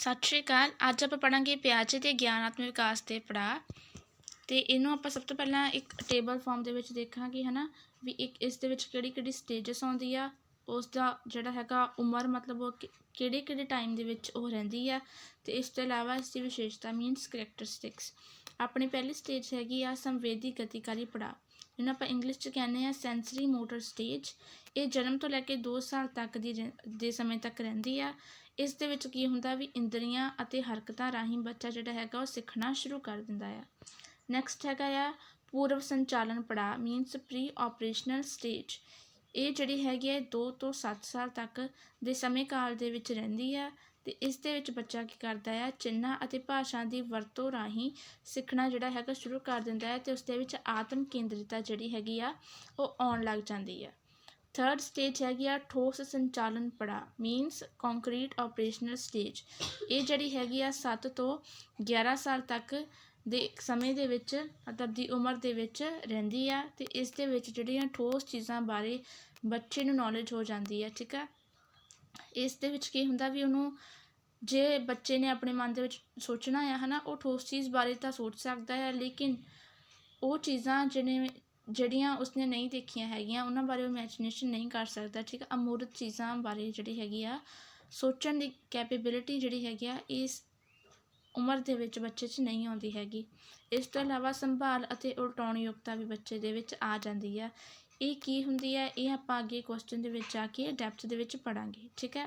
ਸਤਿ ਸ਼੍ਰੀ ਅਕਾਲ। ਅੱਜ ਆਪਾਂ ਪੜਾਂਗੇ ਪਿਆਜੇ ਦੇ ਗਿਆਨਾਤਮਕ ਵਿਕਾਸ ਦੇ ਪੜਾਅ। ਤੇ ਇਹਨੂੰ ਆਪਾਂ ਸਭ ਤੋਂ ਪਹਿਲਾਂ ਇੱਕ ਟੇਬਲ ਫਾਰਮ ਦੇ ਵਿੱਚ ਦੇਖਾਂਗੇ, ਹਨਾ? ਵੀ ਇੱਕ ਇਸ ਦੇ ਵਿੱਚ ਕਿਹੜੀ ਕਿਹੜੀ ਸਟੇਜਸ ਆਉਂਦੀ ਆ ਉਸ ਦਾ ਜਿਹੜਾ ਹੈਗਾ ਉਮਰ ਮਤਲਬ ਉਹ ਕਿਹੜੇ ਕਿਹੜੇ ਟਾਈਮ ਦੇ ਵਿੱਚ ਉਹ ਰਹਿੰਦੀ ਆ। ਤੇ ਇਸ ਤੋਂ ਇਲਾਵਾ ਇਸ ਦੀ ਵਿਸ਼ੇਸ਼ਤਾ ਮੀਨਸ ਕਰੈਕਟਰਿਸਟਿਕਸ। ਆਪਣੀ ਪਹਿਲੀ ਸਟੇਜ ਹੈਗੀ ਆ ਸੰਵੇਦੀ ਗਤੀਕਾਰੀ ਪੜਾਅ, ਜਿਹਨੂੰ ਆਪਾਂ ਇੰਗਲਿਸ਼ 'ਚ ਕਹਿੰਦੇ ਆ ਸੈਂਸਰੀ ਮੋਟਰ ਸਟੇਜ। ਇਹ ਜਨਮ ਤੋਂ ਲੈ ਕੇ 2 ਸਾਲ ਤੱਕ ਦੀ ਰਹਿ- ਦੇ ਸਮੇਂ ਤੱਕ ਰਹਿੰਦੀ ਆ। ਇਸ ਦੇ ਵਿੱਚ ਕੀ ਹੁੰਦਾ ਵੀ ਇੰਦਰੀਆਂ ਅਤੇ ਹਰਕਤਾਂ ਰਾਹੀਂ ਬੱਚਾ ਜਿਹੜਾ ਹੈਗਾ ਉਹ ਸਿੱਖਣਾ ਸ਼ੁਰੂ ਕਰ ਦਿੰਦਾ ਆ। ਨੈਕਸਟ ਹੈਗਾ ਆ, ਪੂਰਵ ਸੰਚਾਲਨ ਪੜਾਅ ਮੀਨਸ ਪ੍ਰੀ ਆਪਰੇਸ਼ਨਲ ਸਟੇਜ ਇਹ ਜਿਹੜੀ ਹੈਗੀ ਹੈ 2 ਤੋਂ 7 ਸਾਲ ਤੱਕ ਦੇ ਸਮੇਂ ਕਾਲ ਦੇ ਵਿੱਚ ਰਹਿੰਦੀ ਆ ਤੇ ਇਸ ਦੇ ਵਿੱਚ ਬੱਚਾ ਕੀ ਕਰਦਾ ਆ, ਚਿੰਨ੍ਹਾਂ ਅਤੇ ਭਾਸ਼ਾ ਦੀ ਵਰਤੋਂ ਰਾਹੀਂ ਸਿੱਖਣਾ ਜਿਹੜਾ ਹੈਗਾ ਸ਼ੁਰੂ ਕਰ ਦਿੰਦਾ ਹੈ ਤੇ ਉਸ ਦੇ ਵਿੱਚ ਆਤਮ ਕੇਂਦਰਿਤਾ ਜਿਹੜੀ ਹੈਗੀ ਆ, ਉਹ ਆਉਣ ਲੱਗ ਜਾਂਦੀ ਆ। ਥਰਡ ਸਟੇਜ ਹੈਗੀ ਆ ਠੋਸ ਸੰਚਾਲਨ ਪੜਾ ਮੀਨਸ ਕੰਕਰੀਟ ਆਪਰੇਸ਼ਨਲ ਸਟੇਜ ਇਹ ਜਿਹੜੀ ਹੈਗੀ ਆ 7 ਤੋਂ 11 ਸਾਲ ਤੱਕ ਦੇ ਸਮੇਂ ਦੇ ਵਿੱਚ, ਮਤਲਬ ਦੀ ਉਮਰ ਦੇ ਵਿੱਚ ਰਹਿੰਦੀ ਆ ਤੇ ਇਸ ਦੇ ਵਿੱਚ ਜਿਹੜੀਆਂ ਠੋਸ ਚੀਜ਼ਾਂ ਬਾਰੇ ਬੱਚੇ ਨੂੰ ਨੌਲੇਜ ਹੋ ਜਾਂਦੀ ਆ, ਠੀਕ ਆ? ਇਸ ਦੇ ਵਿੱਚ ਕੀ ਹੁੰਦਾ ਵੀ ਉਹਨੂੰ ਜੇ ਬੱਚੇ ਨੇ ਆਪਣੇ ਮਨ ਦੇ ਵਿੱਚ ਸੋਚਣਾ ਆ, ਹਨਾ, ਉਹ ਠੋਸ ਚੀਜ਼ ਬਾਰੇ ਤਾਂ ਸੋਚ ਸਕਦਾ ਹੈ ਲੇਕਿਨ ਉਹ ਚੀਜ਼ਾਂ ਜਿਹਨੇ ਜਿਹੜੀਆਂ ਉਸਨੇ ਨਹੀਂ ਦੇਖੀਆਂ ਹੈਗੀਆਂ, ਉਹਨਾਂ ਬਾਰੇ ਉਹ ਇਮੈਜੀਨੇਸ਼ਨ ਨਹੀਂ ਕਰ ਸਕਦਾ, ਠੀਕ ਆ? ਅਮੂਰਤ ਚੀਜ਼ਾਂ ਬਾਰੇ ਜਿਹੜੀ ਹੈਗੀ ਆ, ਸੋਚਣ ਦੀ ਕੈਪੇਬਿਲਿਟੀ ਜਿਹੜੀ ਹੈਗੀ ਆ, ਇਸ ਉਮਰ ਦੇ ਵਿੱਚ ਬੱਚੇ 'ਚ ਨਹੀਂ ਆਉਂਦੀ ਹੈਗੀ। ਇਸ ਤੋਂ ਇਲਾਵਾ ਸੰਭਾਲ ਅਤੇ ਉਲਟਾਉਣ ਯੋਗਤਾ ਵੀ ਬੱਚੇ ਦੇ ਵਿੱਚ ਆ ਜਾਂਦੀ ਆ। ਇਹ ਕੀ ਹੁੰਦੀ ਹੈ ਇਹ ਆਪਾਂ ਅੱਗੇ ਕੁਐਸਚਨ ਦੇ ਵਿੱਚ ਜਾ ਕੇ ਡੈਪਥ ਦੇ ਵਿੱਚ ਪੜਾਂਗੇ ਠੀਕ ਹੈ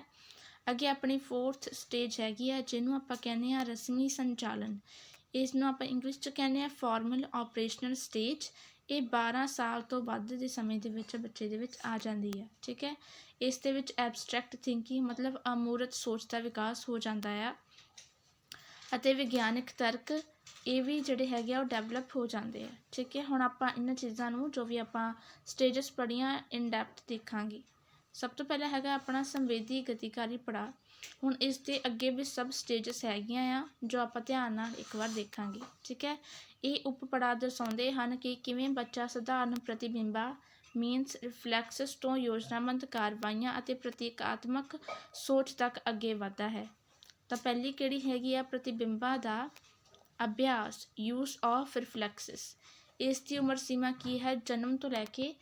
ਅੱਗੇ ਆਪਣੀ ਫੋਰਥ ਸਟੇਜ ਹੈਗੀ ਆ, ਜਿਹਨੂੰ ਆਪਾਂ ਕਹਿੰਦੇ ਆ ਰਸਮੀ ਸੰਚਾਲਨ। ਇਸ ਨੂੰ ਆਪਾਂ ਇੰਗਲਿਸ਼ 'ਚ ਕਹਿੰਦੇ ਆ ਫਾਰਮਲ ਆਪਰੇਸ਼ਨਲ ਸਟੇਜ ਇਹ 12 ਸਾਲ ਤੋਂ ਵੱਧ ਦੇ ਸਮੇਂ ਦੇ ਵਿੱਚ ਬੱਚੇ ਦੇ ਵਿੱਚ ਆ ਜਾਂਦੀ ਹੈ, ਠੀਕ ਹੈ? ਇਸ ਦੇ ਵਿੱਚ ਐਬਸਟ੍ਰੈਕਟ ਥਿੰਕਿੰਗ ਮਤਲਬ ਅਮੂਰਤ ਸੋਚ ਦਾ ਵਿਕਾਸ ਹੋ ਜਾਂਦਾ ਆ ਅਤੇ ਵਿਗਿਆਨਕ ਤਰਕ ਇਹ ਵੀ ਜਿਹੜੇ ਹੈਗੇ ਆ ਉਹ ਡਿਵੈਲਪ ਹੋ ਜਾਂਦੇ ਆ, ਠੀਕ ਹੈ? ਹੁਣ ਆਪਾਂ ਇਹਨਾਂ ਚੀਜ਼ਾਂ ਨੂੰ ਜੋ ਵੀ ਆਪਾਂ ਸਟੇਜਸ ਪੜ੍ਹੀਆਂ ਇਨ ਡੈਪਥ ਦੇਖਾਂਗੇ। ਸਭ ਤੋਂ ਪਹਿਲਾਂ ਹੈਗਾ ਆਪਣਾ ਸੰਵੇਦੀ ਗਤੀਕਾਰੀ ਪੜਾਅ। ਹੁਣ ਇਸ ਦੇ ਅੱਗੇ ਵੀ ਸਭ ਸਟੇਜਸ ਹੈਗੀਆਂ ਆ, ਜੋ ਆਪਾਂ ਧਿਆਨ ਨਾਲ ਇੱਕ ਵਾਰ ਦੇਖਾਂਗੇ, ਠੀਕ ਹੈ? ਇਹ ਉਪ ਪੜਾਅ ਦਰਸਾਉਂਦੇ ਹਨ ਕਿ ਕਿਵੇਂ ਬੱਚਾ ਸਧਾਰਨ ਪ੍ਰਤੀਬਿੰਬਾਂ ਮੀਨਸ ਰਿਫਲੈਕਸਸ ਤੋਂ ਯੋਜਨਾਬੰਦ ਕਾਰਵਾਈਆਂ ਅਤੇ ਪ੍ਰਤੀਕਾਤਮਕ ਸੋਚ ਤੱਕ ਅੱਗੇ ਵਧਦਾ ਹੈ। ਤਾਂ ਪਹਿਲੀ ਕਿਹੜੀ ਹੈਗੀ ਆ? ਪ੍ਰਤੀਬਿੰਬਾਂ ਦਾ ਅਭਿਆਸ ਯੂਸ ਆਫ ਰਿਫਲੈਕਸਸ ਇਸ ਦੀ ਉਮਰ ਸੀਮਾ ਕੀ ਹੈ? ਜਨਮ ਤੋਂ ਲੈ ਕੇ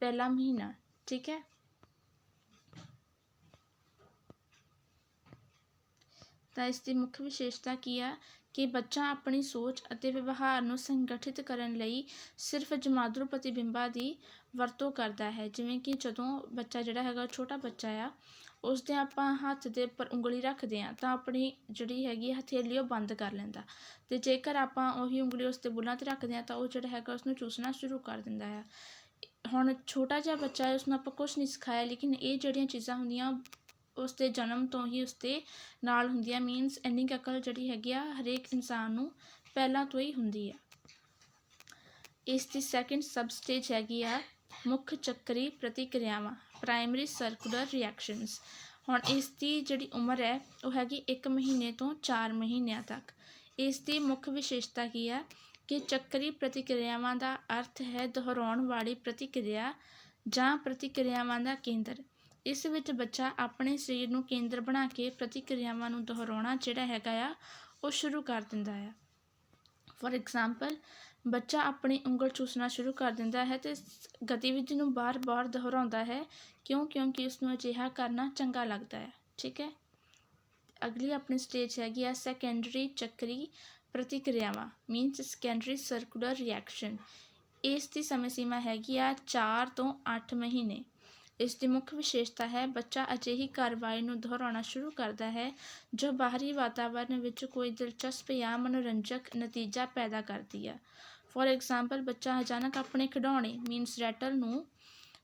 ਪਹਿਲਾ ਮਹੀਨਾ, ਠੀਕ ਹੈ? ਤਾਂ ਇਸ ਦੀ ਮੁੱਖ ਵਿਸ਼ੇਸ਼ਤਾ ਕੀ ਆ? ਕਿ ਬੱਚਾ ਆਪਣੀ ਸੋਚ ਅਤੇ ਵਿਵਹਾਰ ਨੂੰ ਸੰਗਠਿਤ ਕਰਨ ਲਈ ਸਿਰਫ ਜਮਾਦਰੂ ਪ੍ਰਤੀਬਿੰਬਾਂ ਦੀ ਵਰਤੋਂ ਕਰਦਾ ਹੈ। ਜਿਵੇਂ ਕਿ ਜਦੋਂ ਬੱਚਾ ਜਿਹੜਾ ਹੈਗਾ ਛੋਟਾ ਬੱਚਾ ਆ, ਉਸ ਦੇ ਆਪਾਂ ਹੱਥ ਦੇ ਉੱਪਰ ਉਂਗਲੀ ਰੱਖਦੇ ਹਾਂ ਤਾਂ ਆਪਣੀ ਜਿਹੜੀ ਹੈਗੀ ਹਥੇਲੀ ਉਹ ਬੰਦ ਕਰ ਲੈਂਦਾ। ਤੇ ਜੇਕਰ ਆਪਾਂ ਉਹੀ ਉਂਗਲੀ ਉਸ ਦੇ ਬੁੱਲਾਂ ਤੇ ਰੱਖਦੇ ਹਾਂ ਤਾਂ ਉਹ ਜਿਹੜਾ ਹੈਗਾ ਉਸ ਨੂੰ ਚੂਸਣਾ ਸ਼ੁਰੂ ਕਰ ਦਿੰਦਾ ਆ ਹੁਣ ਛੋਟਾ ਜਿਹਾ ਬੱਚਾ ਹੈ ਉਸ ਨੂੰ ਆਪਾਂ ਕੁਝ ਨਹੀਂ ਸਿਖਾਇਆ ਲੇਕਿਨ ਇਹ ਜਿਹੜੀਆਂ ਚੀਜ਼ਾਂ ਹੁੰਦੀਆਂ ਉਸ ਦੇ ਜਨਮ ਤੋਂ ਹੀ ਉਸ ਦੇ ਨਾਲ ਆ ਮੀਨਸ ਇੰਨੀ ਕੁ ਅਕਲ ਜਿਹੜੀ ਹੈਗੀ ਆ, ਹਰੇਕ ਇਨਸਾਨ ਨੂੰ ਪਹਿਲਾਂ ਤੋਂ ਹੀ ਹੁੰਦੀ ਆ। ਇਸ ਦੀ ਸੈਕਿੰਡ ਸਬ ਸਟੇਜ ਹੈਗੀ ਆ, ਮੁੱਖ ਚੱਕਰੀ ਪ੍ਰਤੀਕਿਰਿਆਵਾਂ ਪ੍ਰਾਇਮਰੀ ਸਰਕੂਲਰ ਰਿਐਕਸ਼ਨਸ ਹੁਣ ਇਸ ਦੀ ਜਿਹੜੀ ਉਮਰ ਹੈ, ਉਹ ਹੈਗੀ 1 ਮਹੀਨੇ ਤੋਂ 4 ਮਹੀਨਿਆਂ ਤੱਕ। ਇਸ ਦੀ ਮੁੱਖ ਵਿਸ਼ੇਸ਼ਤਾ ਕੀ ਹੈ ਕਿ ਚੱਕਰੀ ਪ੍ਰਤੀਕਿਰਿਆਵਾਂ ਦਾ ਅਰਥ ਹੈ ਦੁਹਰਾਉਣ ਵਾਲੀ ਪ੍ਰਤੀਕਿਰਿਆ ਜਾਂ ਪ੍ਰਤੀਕਿਰਿਆਵਾਂ ਦਾ ਕੇਂਦਰ। ਇਸ ਵਿੱਚ ਬੱਚਾ ਆਪਣੇ ਸਰੀਰ ਨੂੰ ਕੇਂਦਰ ਬਣਾ ਕੇ ਪ੍ਰਤੀਕਿਰਿਆਵਾਂ ਨੂੰ ਦੁਹਰਾਉਣਾ ਜਿਹੜਾ ਹੈਗਾ ਆ, ਉਹ ਸ਼ੁਰੂ ਕਰ ਦਿੰਦਾ ਆ। ਫੋਰ ਐਗਜ਼ਾਮਪਲ ਬੱਚਾ ਆਪਣੀ ਉਂਗਲ ਚੂਸਣਾ ਸ਼ੁਰੂ ਕਰ ਦਿੰਦਾ ਹੈ ਤੇ ਇਸ ਗਤੀਵਿਧੀ ਨੂੰ ਬਾਰ-ਬਾਰ ਦੁਹਰਾਉਂਦਾ ਹੈ, ਕਿਉਂ? ਕਿਉਂਕਿ ਉਸ ਨੂੰ ਅਜਿਹਾ ਕਰਨਾ ਚੰਗਾ ਲੱਗਦਾ ਹੈ। ਠੀਕ ਹੈ? ਅਗਲੀ ਆਪਣੀ ਸਟੇਜ ਹੈਗੀ ਆ ਸੈਕੰਡਰੀ ਚੱਕਰੀ ਪ੍ਰਤੀਕਿਰਿਆਵਾਂ ਮੀਨਸ ਸੈਕੰਡਰੀ ਸਰਕੂਲਰ ਰਿਐਕਸ਼ਨ ਇਸ ਦੀ ਸਮੇਂ ਸੀਮਾ ਹੈਗੀ ਆ 4 ਤੋਂ 8 ਮਹੀਨੇ। ਇਸ ਦੀ ਮੁੱਖ ਵਿਸ਼ੇਸ਼ਤਾ ਹੈ, ਬੱਚਾ ਅਜਿਹੀ ਕਾਰਵਾਈ ਨੂੰ ਦੁਹਰਾਉਣਾ ਸ਼ੁਰੂ ਕਰਦਾ ਹੈ, ਜੋ ਬਾਹਰੀ ਵਾਤਾਵਰਣ ਵਿੱਚ ਕੋਈ ਦਿਲਚਸਪ ਜਾਂ ਮਨੋਰੰਜਕ ਨਤੀਜਾ ਪੈਦਾ ਕਰਦੀ ਹੈ। ਫੋਰ ਐਗਜ਼ਾਮਪਲ ਬੱਚਾ ਅਚਾਨਕ ਆਪਣੇ ਖਿਡੌਣੇ ਮੀਨਸ ਰੈਟਲ ਨੂੰ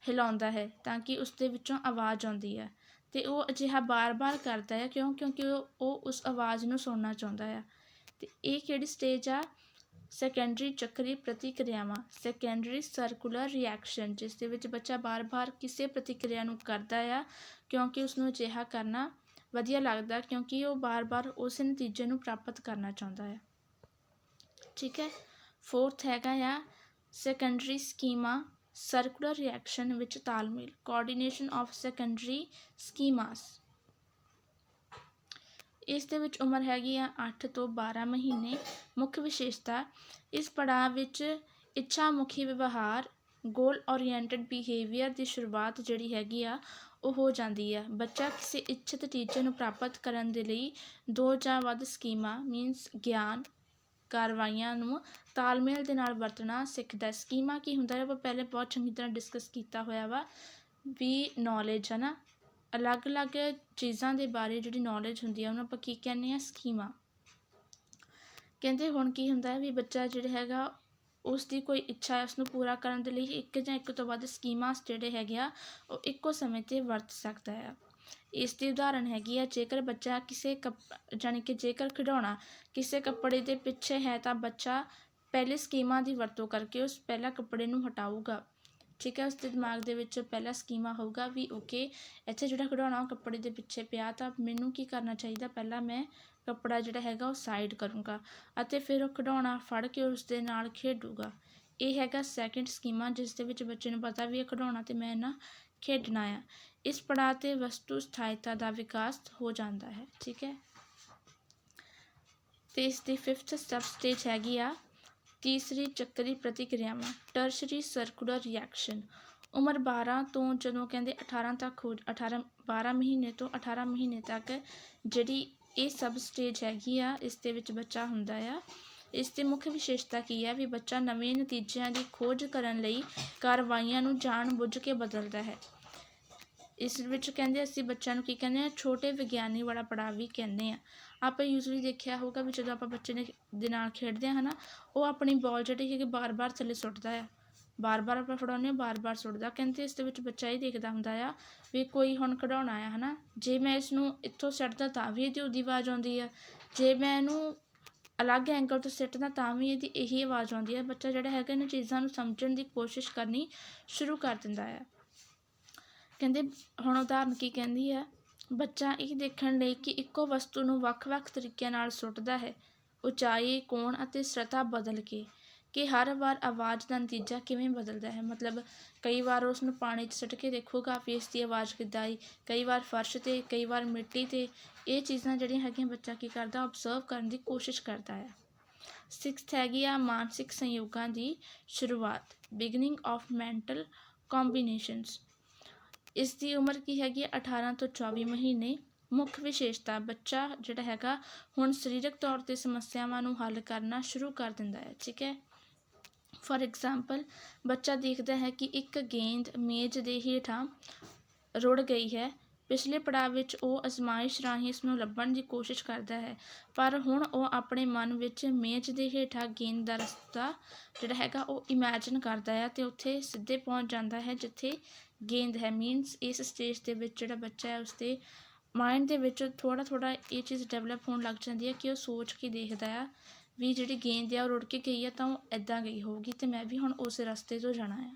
ਹਿਲਾਉਂਦਾ ਹੈ ਤਾਂ ਕਿ ਉਸ ਦੇ ਵਿੱਚੋਂ ਆਵਾਜ਼ ਆਉਂਦੀ ਹੈ ਅਤੇ ਉਹ ਅਜਿਹਾ ਬਾਰ-ਬਾਰ ਕਰਦਾ ਹੈ ਕਿਉਂ? ਕਿਉਂਕਿ ਉਹ ਉਹ ਉਸ ਆਵਾਜ਼ ਨੂੰ ਸੁਣਨਾ ਚਾਹੁੰਦਾ ਆ ਅਤੇ ਇਹ ਕਿਹੜੀ ਸਟੇਜ ਆ? ਸੈਕੰਡਰੀ ਚੱਕਰੀ ਪ੍ਰਤੀਕਿਰਿਆਵਾਂ ਸੈਕੰਡਰੀ ਸਰਕੂਲਰ ਰਿਐਕਸ਼ਨ ਜਿਸ ਦੇ ਵਿੱਚ ਬੱਚਾ ਬਾਰ-ਬਾਰ ਕਿਸੇ ਪ੍ਰਤੀਕਿਰਿਆ ਨੂੰ ਕਰਦਾ ਆ, ਕਿਉਂਕਿ ਉਸਨੂੰ ਅਜਿਹਾ ਕਰਨਾ ਵਧੀਆ ਲੱਗਦਾ, ਕਿਉਂਕਿ ਉਹ ਬਾਰ-ਬਾਰ ਉਸ ਨਤੀਜੇ ਨੂੰ ਪ੍ਰਾਪਤ ਕਰਨਾ ਚਾਹੁੰਦਾ ਹੈ ਠੀਕ ਹੈ? ਫੋਰਥ ਹੈਗਾ ਆ ਸੈਕੰਡਰੀ ਸਕੀਮਾ ਸਰਕੂਲਰ ਰਿਐਕਸ਼ਨ ਵਿੱਚ ਤਾਲਮੇਲ ਕੋਆਰਡੀਨੇਸ਼ਨ ਆਫ ਸੈਕੰਡਰੀ ਸਕੀਮਾਸ ਇਸ ਦੇ ਵਿੱਚ ਉਮਰ ਹੈਗੀ ਆ ਅੱਠ ਤੋਂ 12 ਮਹੀਨੇ। ਮੁੱਖ ਵਿਸ਼ੇਸ਼ਤਾ, ਇਸ ਪੜਾਅ ਵਿੱਚ ਇੱਛਾ ਮੁਖੀ ਵਿਵਹਾਰ ਗੋਲ ਓਰੀਐਂਟਡ ਬਿਹੇਵੀਅਰ ਦੀ ਸ਼ੁਰੂਆਤ ਜਿਹੜੀ ਹੈਗੀ ਆ, ਉਹ ਹੋ ਜਾਂਦੀ ਆ। ਬੱਚਾ ਕਿਸੇ ਇੱਛਤ ਟੀਚੇ ਨੂੰ ਪ੍ਰਾਪਤ ਕਰਨ ਦੇ ਲਈ ਦੋ ਜਾਂ ਵੱਧ ਸਕੀਮਾਂ ਮੀਨਸ ਗਿਆਨ ਕਾਰਵਾਈਆਂ ਨੂੰ ਤਾਲਮੇਲ ਦੇ ਨਾਲ ਵਰਤਣਾ ਸਿੱਖਦਾ ਹੈ। ਸਕੀਮਾ ਕੀ ਹੁੰਦਾ ਹੈ ਆਪਾਂ ਪਹਿਲੇ ਬਹੁਤ ਚੰਗੀ ਤਰ੍ਹਾਂ ਡਿਸਕਸ ਕੀਤਾ ਹੋਇਆ ਵਾ। ਵੀ ਨੌਲੇਜ ਹੈ ਨਾ। ਅਲੱਗ-ਅਲੱਗ ਚੀਜ਼ਾਂ ਦੇ ਬਾਰੇ ਜਿਹੜੀ ਨੌਲੇਜ ਹੁੰਦੀ ਆ, ਉਹਨੂੰ ਆਪਾਂ ਕੀ ਕਹਿੰਦੇ ਹਾਂ ਸਕੀਮਾਂ ਕਹਿੰਦੇ ਹੁਣ ਕੀ ਹੁੰਦਾ ਹੈ ਵੀ ਬੱਚਾ ਜਿਹੜਾ ਹੈਗਾ ਉਸ ਦੀ ਕੋਈ ਇੱਛਾ ਹੈ ਉਸਨੂੰ ਪੂਰਾ ਕਰਨ ਦੇ ਲਈ, ਇੱਕ ਜਾਂ ਇੱਕ ਤੋਂ ਵੱਧ ਸਕੀਮਾਂ ਜਿਹੜੇ ਹੈਗੇ ਆ, ਉਹ ਇੱਕੋ ਸਮੇਂ ਤੇ ਵਰਤ ਸਕਦਾ ਹੈ ਇਸ ਦੀ ਉਦਾਹਰਣ ਹੈਗੀ ਆ, ਜੇਕਰ ਬੱਚਾ ਕਿਸੇ ਕੱਪ, ਜਾਣੀ ਕਿ ਜੇਕਰ ਖਿਡੌਣਾ ਕਿਸੇ ਕੱਪੜੇ ਦੇ ਪਿੱਛੇ ਹੈ ਤਾਂ ਬੱਚਾ ਪਹਿਲੇ ਸਕੀਮਾਂ ਦੀ ਵਰਤੋਂ ਕਰਕੇ ਉਸ ਪਹਿਲਾ ਕੱਪੜੇ ਨੂੰ ਹਟਾਊਗਾ। ਠੀਕ ਹੈ, ਉਸ ਦੇ ਦਿਮਾਗ ਦੇ ਵਿੱਚ ਪਹਿਲਾ ਸਕੀਮਾ ਹੋਊਗਾ ਵੀ ਓਕੇ ਇੱਥੇ ਜਿਹੜਾ ਖਿਡੌਣਾ ਉਹ ਕੱਪੜੇ ਦੇ ਪਿੱਛੇ ਪਿਆ, ਤਾਂ ਮੈਨੂੰ ਕੀ ਕਰਨਾ ਚਾਹੀਦਾ? ਪਹਿਲਾਂ ਮੈਂ ਕੱਪੜਾ ਜਿਹੜਾ ਹੈਗਾ ਉਹ ਸਾਈਡ ਕਰੂੰਗਾ ਅਤੇ ਫਿਰ ਉਹ ਖਿਡੌਣਾ ਫੜ ਕੇ ਉਸ ਦੇ ਨਾਲ ਖੇਡੂਗਾ। ਇਹ ਹੈਗਾ ਸੈਕਿੰਡ ਸਕੀਮਾ ਜਿਸ ਦੇ ਵਿੱਚ ਬੱਚੇ ਨੂੰ ਪਤਾ ਵੀ ਇਹ ਖਿਡੌਣਾ ਤੇ ਮੈਂ ਨਾ ਖੇਡਣਾ ਆ। ਇਸ ਪੜਾਅ ਤੇ ਵਸਤੂ ਸਥਾਇਤਾ ਦਾ ਵਿਕਾਸ ਹੋ ਜਾਂਦਾ ਹੈ, ਠੀਕ ਹੈ। ਤੇ ਇਸ ਦੀ ਫਿਫਥ ਸਟੈਪ ਸਟੇਜ ਹੈਗੀ ਆ ਤੀਸਰੀ ਚੱਕਰੀ ਪ੍ਰਤੀਕਿਰਿਆਵਾਂ ਟਰਸ਼ਰੀ ਸਰਕੂਲਰ ਰਿਐਕਸ਼ਨ ਉਮਰ 12 ਤੋਂ ਜਦੋਂ ਕਹਿੰਦੇ 18 ਤੱਕ ਹੋ 18 12 ਮਹੀਨੇ ਤੋਂ 18 ਮਹੀਨੇ ਤੱਕ ਜਿਹੜੀ ਇਹ ਸਬ ਸਟੇਜ ਹੈਗੀ ਆ, ਇਸ ਦੇ ਵਿੱਚ ਬੱਚਾ ਹੁੰਦਾ ਆ। ਇਸ ਦੀ ਮੁੱਖ ਵਿਸ਼ੇਸ਼ਤਾ ਕੀ ਹੈ ਵੀ ਬੱਚਾ ਨਵੇਂ ਨਤੀਜਿਆਂ ਦੀ ਖੋਜ ਕਰਨ ਲਈ ਕਾਰਵਾਈਆਂ ਨੂੰ ਜਾਣ ਬੁੱਝ ਕੇ ਬਦਲਦਾ ਹੈ। ਇਸ ਵਿੱਚ ਕਹਿੰਦੇ ਅਸੀਂ ਬੱਚਿਆਂ ਨੂੰ ਕੀ ਕਹਿੰਦੇ ਹਾਂ ਛੋਟੇ ਵਿਗਿਆਨੀ ਵਾਲਾ ਪੜਾਅ ਵੀ ਕਹਿੰਦੇ ਹਾਂ ਆਪਾਂ ਯੂਜ਼ਲੀ ਦੇਖਿਆ ਹੋਊਗਾ ਵੀ ਜਦੋਂ ਆਪਾਂ ਬੱਚੇ ਨੇ ਦੇ ਨਾਲ ਖੇਡਦੇ ਹਾਂ ਹੈ ਨਾ ਉਹ ਆਪਣੀ ਬੋਲ ਜਿਹੜੀ ਹੈਗੀ ਬਾਰ-ਬਾਰ ਥੱਲੇ ਸੁੱਟਦਾ ਆ। ਬਾਰ-ਬਾਰ ਆਪਾਂ ਫੜਾਉਂਦੇ ਹਾਂ, ਬਾਰ-ਬਾਰ ਸੁੱਟਦਾ। ਕਹਿੰਦੇ ਇਸ ਦੇ ਵਿੱਚ ਬੱਚਾ ਇਹ ਦੇਖਦਾ ਹੁੰਦਾ ਆ ਵੀ ਕੋਈ ਹੁਣ ਕਢਾਉਣਾ ਆ ਹੈ ਨਾ ਜੇ ਮੈਂ ਇਸ ਨੂੰ ਇੱਥੋਂ ਸੁੱਟਦਾ ਤਾਂ ਵੀ ਇਹਦੀ ਉਹਦੀ ਆਵਾਜ਼ ਆਉਂਦੀ ਆ। ਜੇ ਮੈਂ ਇਹਨੂੰ ਅਲੱਗ ਐਂਗਲ ਤੋਂ ਸਿੱਟਦਾ ਤਾਂ ਵੀ ਇਹਦੀ ਇਹੀ ਆਵਾਜ਼ ਆਉਂਦੀ ਹੈ ਬੱਚਾ ਜਿਹੜਾ ਹੈਗਾ, ਇਹਨਾਂ ਚੀਜ਼ਾਂ ਨੂੰ ਸਮਝਣ ਦੀ ਕੋਸ਼ਿਸ਼ ਕਰਨੀ ਸ਼ੁਰੂ ਕਰ ਦਿੰਦਾ ਹੈ ਕਹਿੰਦੇ ਹੁਣ ਉਦਾਹਰਨ ਕੀ ਕਹਿੰਦੀ ਹੈ? ਬੱਚਾ ਇਹ ਦੇਖਣ ਲਈ ਕਿ ਇੱਕੋ ਵਸਤੂ ਨੂੰ ਵੱਖ-ਵੱਖ ਤਰੀਕਿਆਂ ਨਾਲ ਸੁੱਟਦਾ ਹੈ। ਉਚਾਈ, ਕੋਣ ਅਤੇ ਸਤ੍ਹਾ ਬਦਲ ਕੇ ਕਿ ਹਰ ਵਾਰ ਆਵਾਜ਼ ਦਾ ਨਤੀਜਾ ਕਿਵੇਂ ਬਦਲਦਾ ਹੈ? ਮਤਲਬ ਕਈ ਵਾਰ ਉਸ ਨੂੰ ਪਾਣੀ 'ਚ ਸੁੱਟ ਕੇ ਦੇਖੂਗਾ ਵੀ ਇਸ ਦੀ ਆਵਾਜ਼ ਕਿੱਦਾਂ ਆਈ? ਕਈ ਵਾਰ ਫਰਸ਼ 'ਤੇ, ਕਈ ਵਾਰ ਮਿੱਟੀ 'ਤੇ। ਇਹ ਚੀਜ਼ਾਂ ਜਿਹੜੀਆਂ ਹੈਗੀਆਂ ਬੱਚਾ ਕੀ ਕਰਦਾ? ਆਬਜ਼ਰਵ ਕਰਨ ਦੀ ਕੋਸ਼ਿਸ਼ ਕਰਦਾ ਹੈ। ਸਿਕਸਥ ਹੈਗੀ ਆ ਮਾਨਸਿਕ ਸੰਯੋਗਾਂ ਦੀ ਸ਼ੁਰੂਆਤ ਬਿਗਨਿੰਗ ਆਫ ਮੈਂਟਲ ਕੰਬੀਨੇਸ਼ਨਸ ਇਸ ਦੀ ਉਮਰ ਕੀ ਹੈਗੀ ਹੈ? 18 ਤੋਂ 24 ਮਹੀਨੇ। ਮੁੱਖ ਵਿਸ਼ੇਸ਼ਤਾ ਬੱਚਾ ਜਿਹੜਾ ਹੈਗਾ, ਹੁਣ ਸਰੀਰਕ ਤੌਰ ਤੇ ਸਮੱਸਿਆਵਾਂ ਨੂੰ ਹੱਲ ਕਰਨਾ ਸ਼ੁਰੂ ਕਰ ਦਿੰਦਾ ਹੈ, ਠੀਕ ਹੈ? ਫੋਰ ਐਗਜ਼ਾਮਪਲ ਬੱਚਾ ਦੇਖਦਾ ਹੈ ਕਿ ਇੱਕ ਗੇਂਦ ਮੇਜ਼ ਦੇ ਹੇਠਾਂ ਰੁੜ ਗਈ ਹੈ। ਪਿਛਲੇ ਪੜਾਅ ਵਿੱਚ ਉਹ ਅਜ਼ਮਾਇਸ਼ ਰਾਹੀਂ ਇਸ ਨੂੰ ਲੱਭਣ ਦੀ ਕੋਸ਼ਿਸ਼ ਕਰਦਾ ਹੈ, ਪਰ ਹੁਣ ਉਹ ਆਪਣੇ ਮਨ ਵਿੱਚ ਮੇਜ਼ ਦੇ ਹੇਠਾਂ ਗੇਂਦ ਦਾ ਰਸਤਾ ਜਿਹੜਾ ਹੈਗਾ, ਉਹ ਇਮੇਜਿਨ ਕਰਦਾ ਹੈ ਤੇ ਉੱਥੇ ਸਿੱਧੇ ਪਹੁੰਚ ਜਾਂਦਾ ਹੈ, ਜਿੱਥੇ ਗੇਂਦ ਹੈ ਮੀਨਸ ਇਸ ਸਟੇਜ ਦੇ ਵਿੱਚ ਜਿਹੜਾ ਬੱਚਾ ਹੈ, ਉਸਦੇ ਮਾਇੰਡ ਦੇ ਵਿੱਚ ਥੋੜ੍ਹਾ ਥੋੜ੍ਹਾ ਇਹ ਚੀਜ਼ ਡਿਵੈਲਪ ਹੋਣ ਲੱਗ ਜਾਂਦੀ ਹੈ ਕਿ ਉਹ ਸੋਚ ਕੇ ਦੇਖਦਾ ਆ ਵੀ ਜਿਹੜੀ ਗੇਂਦ ਆ, ਉਹ ਰੁੜ ਕੇ ਗਈ ਆ ਤਾਂ ਉਹ ਐਦਾਂ ਗਈ ਹੋਊਗੀ ਤੇ ਮੈਂ ਵੀ ਹੁਣ ਉਸ ਰਸਤੇ ਤੋਂ ਜਾਣਾ ਆ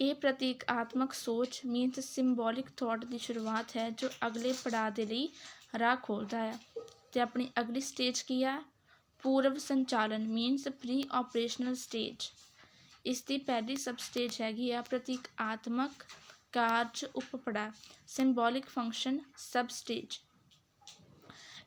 ਇਹ ਪ੍ਰਤੀਕਾਤਮਕ ਸੋਚ ਮੀਨਸ ਸਿੰਬੋਲਿਕ ਥਾਟ ਦੀ ਸ਼ੁਰੂਆਤ ਹੈ, ਜੋ ਅਗਲੇ ਪੜਾਅ ਦੇ ਲਈ ਰਾਹ ਖੋਲ੍ਹਦਾ ਹੈ। ਤੇ ਆਪਣੀ ਅਗਲੀ ਸਟੇਜ ਕੀ ਆ ਪੂਰਵ ਸੰਚਾਲਨ ਮੀਨਸ ਪ੍ਰੀ ਆਪਰੇਸ਼ਨਲ ਸਟੇਜ ਇਸ ਦੀ ਪਹਿਲੀ ਸਬਸਟੇਜ ਹੈਗੀ ਆ ਪ੍ਰਤੀਕਾਤਮਕ ਕਾਰਜ ਉਪਪੜਾ ਸਿੰਬੋਲਿਕ ਫੰਕਸ਼ਨ ਸਬ ਸਟੇਜ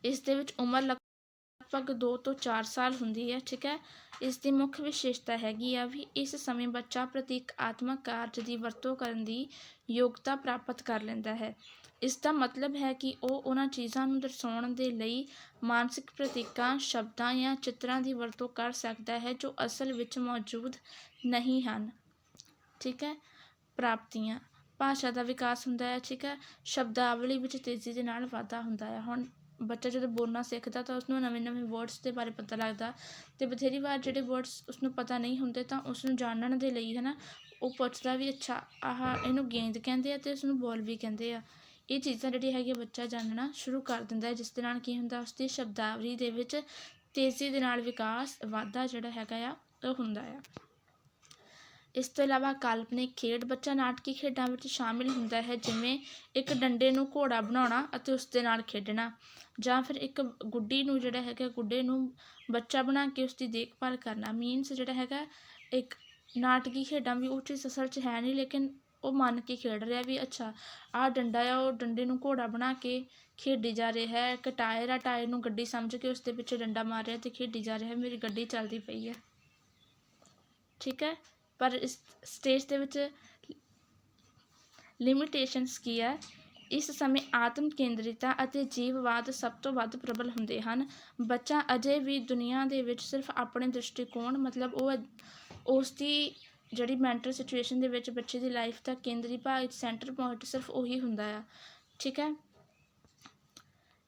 ਇਸ ਦੇ ਵਿੱਚ ਉਮਰ ਲਗਭਗ 2 ਤੋਂ 4 ਸਾਲ ਹੁੰਦੀ ਹੈ, ਠੀਕ ਹੈ? ਇਸ ਦੀ ਮੁੱਖ ਵਿਸ਼ੇਸ਼ਤਾ ਹੈਗੀ ਆ ਵੀ ਇਸ ਸਮੇਂ ਬੱਚਾ ਪ੍ਰਤੀਕਾਤਮਕ ਕਾਰਜ ਦੀ ਵਰਤੋਂ ਕਰਨ ਦੀ ਯੋਗਤਾ ਪ੍ਰਾਪਤ ਕਰ ਲੈਂਦਾ ਹੈ। ਇਸ ਦਾ ਮਤਲਬ ਹੈ ਕਿ ਉਹ ਉਹਨਾਂ ਚੀਜ਼ਾਂ ਨੂੰ ਦਰਸਾਉਣ ਦੇ ਲਈ ਮਾਨਸਿਕ ਪ੍ਰਤੀਕਾਂ, ਸ਼ਬਦਾਂ ਜਾਂ ਚਿੱਤਰਾਂ ਦੀ ਵਰਤੋਂ ਕਰ ਸਕਦਾ ਹੈ ਜੋ ਅਸਲ ਵਿੱਚ ਮੌਜੂਦ ਨਹੀਂ ਹਨ। ਠੀਕ ਹੈ? ਪ੍ਰਾਪਤੀਆਂ। ਭਾਸ਼ਾ ਦਾ ਵਿਕਾਸ ਹੁੰਦਾ ਹੈ, ਠੀਕ ਹੈ? ਸ਼ਬਦਾਵਲੀ ਵਿੱਚ ਤੇਜ਼ੀ ਦੇ ਨਾਲ ਵਾਧਾ ਹੁੰਦਾ ਹੈ। ਹੁਣ ਬੱਚਾ ਜਦੋਂ ਬੋਲਣਾ ਸਿੱਖਦਾ ਤਾਂ ਉਸਨੂੰ ਨਵੇਂ ਨਵੇਂ ਵਰਡਸ ਦੇ ਬਾਰੇ ਪਤਾ ਲੱਗਦਾ ਤੇ ਬਥੇਰੀ ਵਾਰ ਜਿਹੜੇ ਵਰਡਸ ਉਸਨੂੰ ਪਤਾ ਨਹੀਂ ਹੁੰਦੇ ਤਾਂ ਉਸ ਨੂੰ ਜਾਣਨ ਦੇ ਲਈ ਹੈ ਨਾ ਉਹ ਪੁੱਛਦਾ ਵੀ, ਅੱਛਾ, ਆਹ ਇਹਨੂੰ ਗੇਂਦ ਕਹਿੰਦੇ ਆ ਤੇ ਉਸਨੂੰ ਬੋਲ ਵੀ ਕਹਿੰਦੇ ਆ। ਇਹ ਚੀਜ਼ਾਂ ਜਿਹੜੀ ਹੈਗੀ ਬੱਚਾ ਜਾਣਨਾ ਸ਼ੁਰੂ ਕਰ ਦਿੰਦਾ ਹੈ, ਜਿਸ ਦੇ ਨਾਲ ਕੀ ਹੁੰਦਾ, ਉਸਦੀ ਸ਼ਬਦਾਵਲੀ ਦੇ ਵਿੱਚ ਤੇਜ਼ੀ ਦੇ ਨਾਲ ਵਿਕਾਸ ਵਾਧਾ ਜਿਹੜਾ ਹੈਗਾ ਆ, ਉਹ ਹੁੰਦਾ ਆ। ਇਸ ਤੋਂ ਇਲਾਵਾ ਕਾਲਪਨਿਕ ਖੇਡ, ਬੱਚਾ ਨਾਟਕੀ ਖੇਡਾਂ ਵਿੱਚ ਸ਼ਾਮਿਲ ਹੁੰਦਾ ਹੈ, ਜਿਵੇਂ ਇੱਕ ਡੰਡੇ ਨੂੰ ਘੋੜਾ ਬਣਾਉਣਾ ਅਤੇ ਉਸ ਦੇ ਨਾਲ ਖੇਡਣਾ, ਜਾਂ ਫਿਰ ਇੱਕ ਗੁੱਡੀ ਨੂੰ ਜਿਹੜਾ ਹੈਗਾ, ਗੁੱਡੇ ਨੂੰ ਬੱਚਾ ਬਣਾ ਕੇ ਉਸ ਦੀ ਦੇਖਭਾਲ ਕਰਨਾ। ਮੀਨਸ ਜਿਹੜਾ ਹੈਗਾ, ਇੱਕ ਨਾਟਕੀ ਖੇਡਾਂ ਵੀ ਉਹ ਚੀਜ਼ ਅਸਲ 'ਚ ਹੈ ਨਹੀਂ, ਲੇਕਿਨ ਉਹ ਮੰਨ ਕੇ ਖੇਡ ਰਿਹਾ ਵੀ ਅੱਛਾ, ਆਹ ਡੰਡਾ ਆ, ਉਹ ਡੰਡੇ ਨੂੰ ਘੋੜਾ ਬਣਾ ਕੇ ਖੇਡੀ ਜਾ ਰਿਹਾ ਹੈ। ਇੱਕ ਟਾਇਰ ਆ, ਟਾਇਰ ਨੂੰ ਗੱਡੀ ਸਮਝ ਕੇ ਉਸ ਦੇ ਪਿੱਛੇ ਡੰਡਾ ਮਾਰ ਰਿਹਾ ਤੇ ਖੇਡੀ ਜਾ ਰਿਹਾ, ਮੇਰੀ ਗੱਡੀ ਚੱਲਦੀ ਪਈ ਹੈ। ਠੀਕ ਹੈ? ਪਰ ਇਸ ਸਟੇਜ ਦੇ ਵਿੱਚ ਲਿਮਿਟੇਸ਼ਨਸ ਕੀ ਹੈ? ਇਸ ਸਮੇਂ ਆਤਮ ਕੇਂਦਰਿਤਾ ਅਤੇ ਜੀਵਵਾਦ ਸਭ ਤੋਂ ਵੱਧ ਪ੍ਰਬਲ ਹੁੰਦੇ ਹਨ। ਬੱਚਾ ਅਜੇ ਵੀ ਦੁਨੀਆ ਦੇ ਵਿੱਚ ਸਿਰਫ ਆਪਣੇ ਦ੍ਰਿਸ਼ਟੀਕੋਣ, ਮਤਲਬ ਉਹ ਉਸ ਦੀ ਜਿਹੜੀ ਮੈਂਟਲ ਸਿਚੁਏਸ਼ਨ ਦੇ ਵਿੱਚ ਬੱਚੇ ਦੀ ਲਾਈਫ ਦਾ ਕੇਂਦਰੀ ਭਾਗ ਸੈਂਟਰ ਪੁਆਇੰਟ ਸਿਰਫ ਉਹੀ ਹੁੰਦਾ ਆ, ਠੀਕ ਹੈ?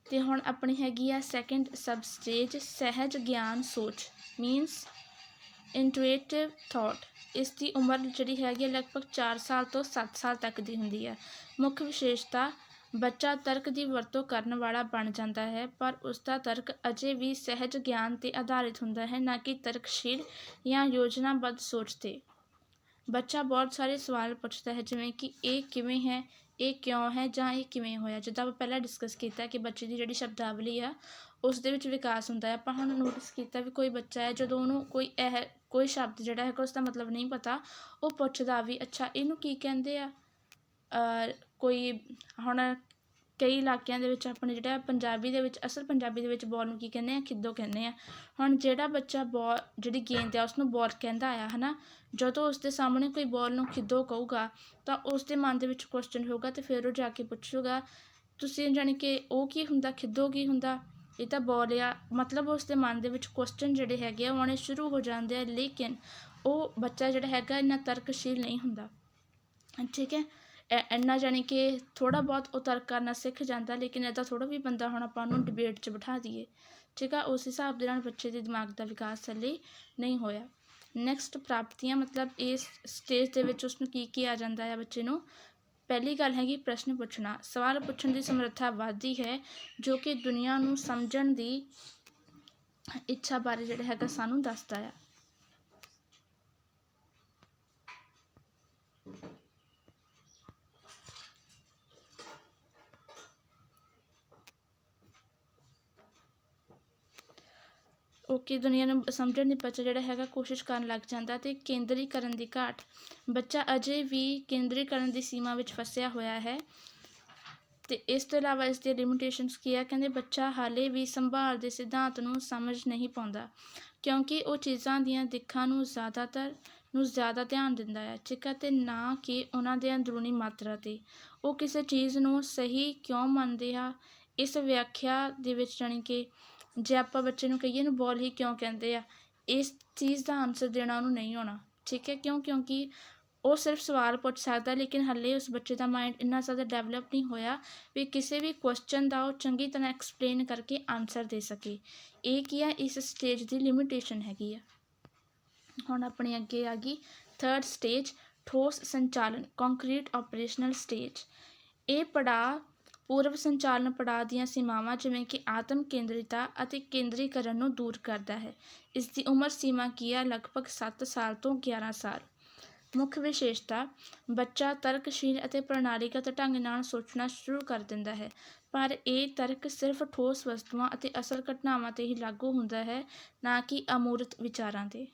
ਤੇ ਹੁਣ ਆਪਣੀ ਹੈਗੀ ਆ ਸੈਕੰਡ ਸਬ ਸਟੇਜ ਸਹਿਜ ਗਿਆਨ ਸੋਚ ਮੀਨਸ ਇੰਟੂਇਟਿਵ ਥਾਟ ਇਸ ਦੀ ਉਮਰ ਜਿਹੜੀ ਹੈਗੀ ਹੈ ਲਗਭਗ 4 ਸਾਲ ਤੋਂ 7 ਸਾਲ ਤੱਕ ਦੀ ਹੁੰਦੀ ਹੈ ਮੁੱਖ ਵਿਸ਼ੇਸ਼ਤਾ, ਬੱਚਾ ਤਰਕ ਦੀ ਵਰਤੋਂ ਕਰਨ ਵਾਲਾ ਬਣ ਜਾਂਦਾ ਹੈ, ਪਰ ਉਸ ਦਾ ਤਰਕ ਅਜੇ ਵੀ ਸਹਿਜ ਗਿਆਨ ਤੇ ਆਧਾਰਿਤ ਹੁੰਦਾ ਹੈ, ਨਾ ਕਿ ਤਰਕਸ਼ੀਲ ਜਾਂ ਯੋਜਨਾਬੱਧ ਸੋਚ ਤੇ। ਬੱਚਾ ਬਹੁਤ ਸਾਰੇ ਸਵਾਲ ਪੁੱਛਦਾ ਹੈ, ਜਿਵੇਂ ਕਿ ਇਹ ਕਿਵੇਂ ਹੈ, ਇਹ ਕਿਉਂ ਹੈ ਜਾਂ ਇਹ ਕਿਵੇਂ ਹੋਇਆ? ਜਿੱਦਾਂ ਆਪਾਂ ਪਹਿਲਾਂ ਡਿਸਕਸ ਕੀਤਾ ਕਿ ਬੱਚੇ ਦੀ ਜਿਹੜੀ ਸ਼ਬਦਾਵਲੀ ਆ, ਉਸ ਦੇ ਵਿੱਚ ਵਿਕਾਸ ਹੁੰਦਾ ਹੈ। ਆਪਾਂ ਹੁਣ ਨੋਟਿਸ ਕੀਤਾ ਵੀ ਕੋਈ ਬੱਚਾ ਹੈ, ਜਦੋਂ ਉਹਨੂੰ ਕੋਈ ਇਹ, ਕੋਈ ਸ਼ਬਦ ਜਿਹੜਾ ਹੈਗਾ ਉਸ ਦਾ ਮਤਲਬ ਨਹੀਂ ਪਤਾ, ਉਹ ਪੁੱਛਦਾ ਵੀ, ਅੱਛਾ, ਇਹਨੂੰ ਕੀ ਕਹਿੰਦੇ ਆ? ਕੋਈ ਹੁਣ ਕਈ ਇਲਾਕਿਆਂ ਦੇ ਵਿੱਚ ਆਪਣੇ ਜਿਹੜਾ ਪੰਜਾਬੀ ਦੇ ਵਿੱਚ, ਅਸਲ ਪੰਜਾਬੀ ਦੇ ਵਿੱਚ ਬੋਲ ਨੂੰ ਕੀ ਕਹਿੰਦੇ ਆ? ਖਿੱਦੋ ਕਹਿੰਦੇ ਆ। ਹੁਣ ਜਿਹੜਾ ਬੱਚਾ ਬੋਲ ਜਿਹੜੀ ਗੇਂਦ ਆ ਉਸ ਨੂੰ ਬਾਲ ਕਹਿੰਦਾ ਆ ਹਨਾ? ਜਦੋਂ ਉਸ ਦੇ ਸਾਹਮਣੇ ਕੋਈ ਬੋਲ ਨੂੰ ਖਿੱਦੋ ਕਹੂਗਾ, ਤਾਂ ਉਸ ਦੇ ਮਨ ਦੇ ਵਿੱਚ ਕੁਐਸਚਨ ਹੋਊਗਾ ਤੇ ਫਿਰ ਉਹ ਜਾ ਕੇ ਪੁੱਛੂਗਾ, ਤੁਸੀਂ ਜਾਣੀ ਕਿ ਉਹ ਕੀ ਹੁੰਦਾ? ਖਿੱਦੋ ਕੀ ਹੁੰਦਾ? ਇਹ ਤਾਂ ਬਾਲ ਆ। ਮਤਲਬ ਉਸ ਦੇ ਮਨ ਦੇ ਵਿੱਚ ਕੁਐਸਚਨ ਜਿਹੜੇ ਹੈਗੇ ਆ, ਉਹ ਆਉਣੇ ਸ਼ੁਰੂ ਹੋ ਜਾਂਦੇ ਆ, ਲੇਕਿਨ ਉਹ ਬੱਚਾ ਜਿਹੜਾ ਹੈਗਾ ਇੰਨਾ ਤਰਕਸ਼ੀਲ ਨਹੀਂ ਹੁੰਦਾ। ਠੀਕ ਹੈ? ਐ- ਇੰਨਾ ਜਾਣੀ ਕਿ ਥੋੜ੍ਹਾ ਬਹੁਤ ਉਹ ਤਰਕ ਕਰਨਾ ਸਿੱਖ ਜਾਂਦਾ, ਲੇਕਿਨ ਇੱਦਾਂ ਥੋੜ੍ਹਾ ਵੀ ਬੰਦਾ ਹੁਣ ਆਪਾਂ ਉਹਨੂੰ ਡਿਬੇਟ 'ਚ ਬਿਠਾ ਦਈਏ, ਠੀਕ ਆ? ਉਸ ਹਿਸਾਬ ਦੇ ਨਾਲ ਬੱਚੇ ਦੇ ਦਿਮਾਗ ਦਾ ਵਿਕਾਸ ਹਾਲੇ ਨਹੀਂ ਹੋਇਆ। ਨੈਕਸਟ ਪ੍ਰਾਪਤੀਆਂ, ਮਤਲਬ ਇਸ ਸਟੇਜ ਦੇ ਵਿੱਚ ਉਸਨੂੰ ਕੀ ਕੀ ਆ ਜਾਂਦਾ ਹੈ ਬੱਚੇ ਨੂੰ? ਪਹਿਲੀ ਗੱਲ ਹੈਗੀ ਪ੍ਰਸ਼ਨ ਪੁੱਛਣਾ। ਸਵਾਲ ਪੁੱਛਣ ਦੀ ਸਮਰੱਥਾ ਵੱਧਦੀ ਹੈ, ਜੋ ਕਿ ਦੁਨੀਆ ਨੂੰ ਸਮਝਣ ਦੀ ਇੱਛਾ ਬਾਰੇ ਜਿਹੜਾ ਹੈਗਾ ਸਾਨੂੰ ਦੱਸਦਾ ਆ। ਓਕੇ ਦੁਨੀਆ ਨੂੰ ਸਮਝਣ ਦੀ ਬੱਚਾ ਜਿਹੜਾ ਹੈਗਾ ਕੋਸ਼ਿਸ਼ ਕਰਨ ਲੱਗ ਜਾਂਦਾ ਅਤੇ ਕੇਂਦਰੀਕਰਨ ਦੀ ਘਾਟ। ਬੱਚਾ ਅਜੇ ਵੀ ਕੇਂਦਰੀਕਰਨ ਦੀ ਸੀਮਾ ਵਿੱਚ ਫਸਿਆ ਹੋਇਆ ਹੈ ਅਤੇ ਇਸ ਤੋਂ ਇਲਾਵਾ ਇਸ ਦੀਆਂ ਲਿਮਿਟੇਸ਼ਨਸ ਕੀ ਆ? ਕਹਿੰਦੇ ਬੱਚਾ ਹਾਲੇ ਵੀ ਸੰਭਾਲ ਦੇ ਸਿਧਾਂਤ ਨੂੰ ਸਮਝ ਨਹੀਂ ਪਾਉਂਦਾ ਕਿਉਂਕਿ ਉਹ ਚੀਜ਼ਾਂ ਦੀਆਂ ਦਿੱਖਾਂ ਨੂੰ ਜ਼ਿਆਦਾਤਰ ਨੂੰ ਜ਼ਿਆਦਾ ਧਿਆਨ ਦਿੰਦਾ ਹੈ। ਠੀਕ ਅਤੇ ਨਾ ਕਿ ਉਹਨਾਂ ਦੇ ਅੰਦਰੂਨੀ ਮਾਤਰਾ ਤੇ। ਉਹ ਕਿਸੇ ਚੀਜ਼ ਨੂੰ ਸਹੀ ਕਿਉਂ ਮੰਨਦੇ ਆ? ਇਸ ਵਿਆਖਿਆ ਦੇ ਵਿੱਚ ਜਾਣੀ ਕਿ ਜੇ ਆਪਾਂ ਬੱਚੇ ਨੂੰ ਕਹੀਏ ਨੂੰ ਬੋਲ ਹੀ ਕਿਉਂ ਕਹਿੰਦੇ ਆ, ਇਸ ਚੀਜ਼ ਦਾ ਆਨਸਰ ਦੇਣਾ ਉਹਨੂੰ ਨਹੀਂ ਆਉਣਾ, ਠੀਕ ਹੈ? ਕਿਉਂ? ਕਿਉਂਕਿ ਉਹ ਸਿਰਫ ਸਵਾਲ ਪੁੱਛ ਸਕਦਾ, ਲੇਕਿਨ ਹੱਲੇ ਉਸ ਬੱਚੇ ਦਾ ਮਾਈਂਡ ਇੰਨਾ ਜ਼ਿਆਦਾ ਡਿਵੈਲਪ ਨਹੀਂ ਹੋਇਆ ਵੀ ਕਿਸੇ ਵੀ ਕੁਐਸਚਨ ਦਾ ਉਹ ਚੰਗੀ ਤਰ੍ਹਾਂ ਐਕਸਪਲੇਨ ਕਰਕੇ ਆਨਸਰ ਦੇ ਸਕੇ। ਇਹ ਕੀ ਆ? ਇਸ ਸਟੇਜ ਦੀ ਲਿਮਿਟੇਸ਼ਨ ਹੈਗੀ ਆ। ਹੁਣ ਆਪਣੀ ਅੱਗੇ ਆ ਗਈ ਥਰਡ ਸਟੇਜ ਠੋਸ ਸੰਚਾਲਨ ਕੰਕਰੀਟ ਆਪਰੇਸ਼ਨਲ ਸਟੇਜ ਇਹ ਪੜਾਅ ਪੂਰਵ ਸੰਚਾਲਨ ਪੜਾਅ ਦੀਆਂ ਸੀਮਾਵਾਂ ਜਿਵੇਂ ਕਿ ਆਤਮ ਕੇਂਦਰਿਤਾ ਅਤੇ ਕੇਂਦਰੀਕਰਨ ਨੂੰ ਦੂਰ ਕਰਦਾ ਹੈ। ਇਸ ਦੀ ਉਮਰ ਸੀਮਾ ਕੀ ਹੈ ਲਗਭਗ 7 ਸਾਲ ਤੋਂ 11 ਸਾਲ। ਮੁੱਖ ਵਿਸ਼ੇਸ਼ਤਾ, ਬੱਚਾ ਤਰਕਸ਼ੀਲ ਅਤੇ ਪ੍ਰਣਾਲੀਗਤ ਢੰਗ ਨਾਲ ਸੋਚਣਾ ਸ਼ੁਰੂ ਕਰ ਦਿੰਦਾ ਹੈ। ਪਰ ਇਹ ਤਰਕ ਸਿਰਫ ਠੋਸ ਵਸਤੂਆਂ ਅਤੇ ਅਸਲ ਘਟਨਾਵਾਂ ਤੇ ਹੀ ਲਾਗੂ ਹੁੰਦਾ ਹੈ, ਨਾ ਕਿ ਅਮੂਰਤ ਵਿਚਾਰਾਂ ਤੇ।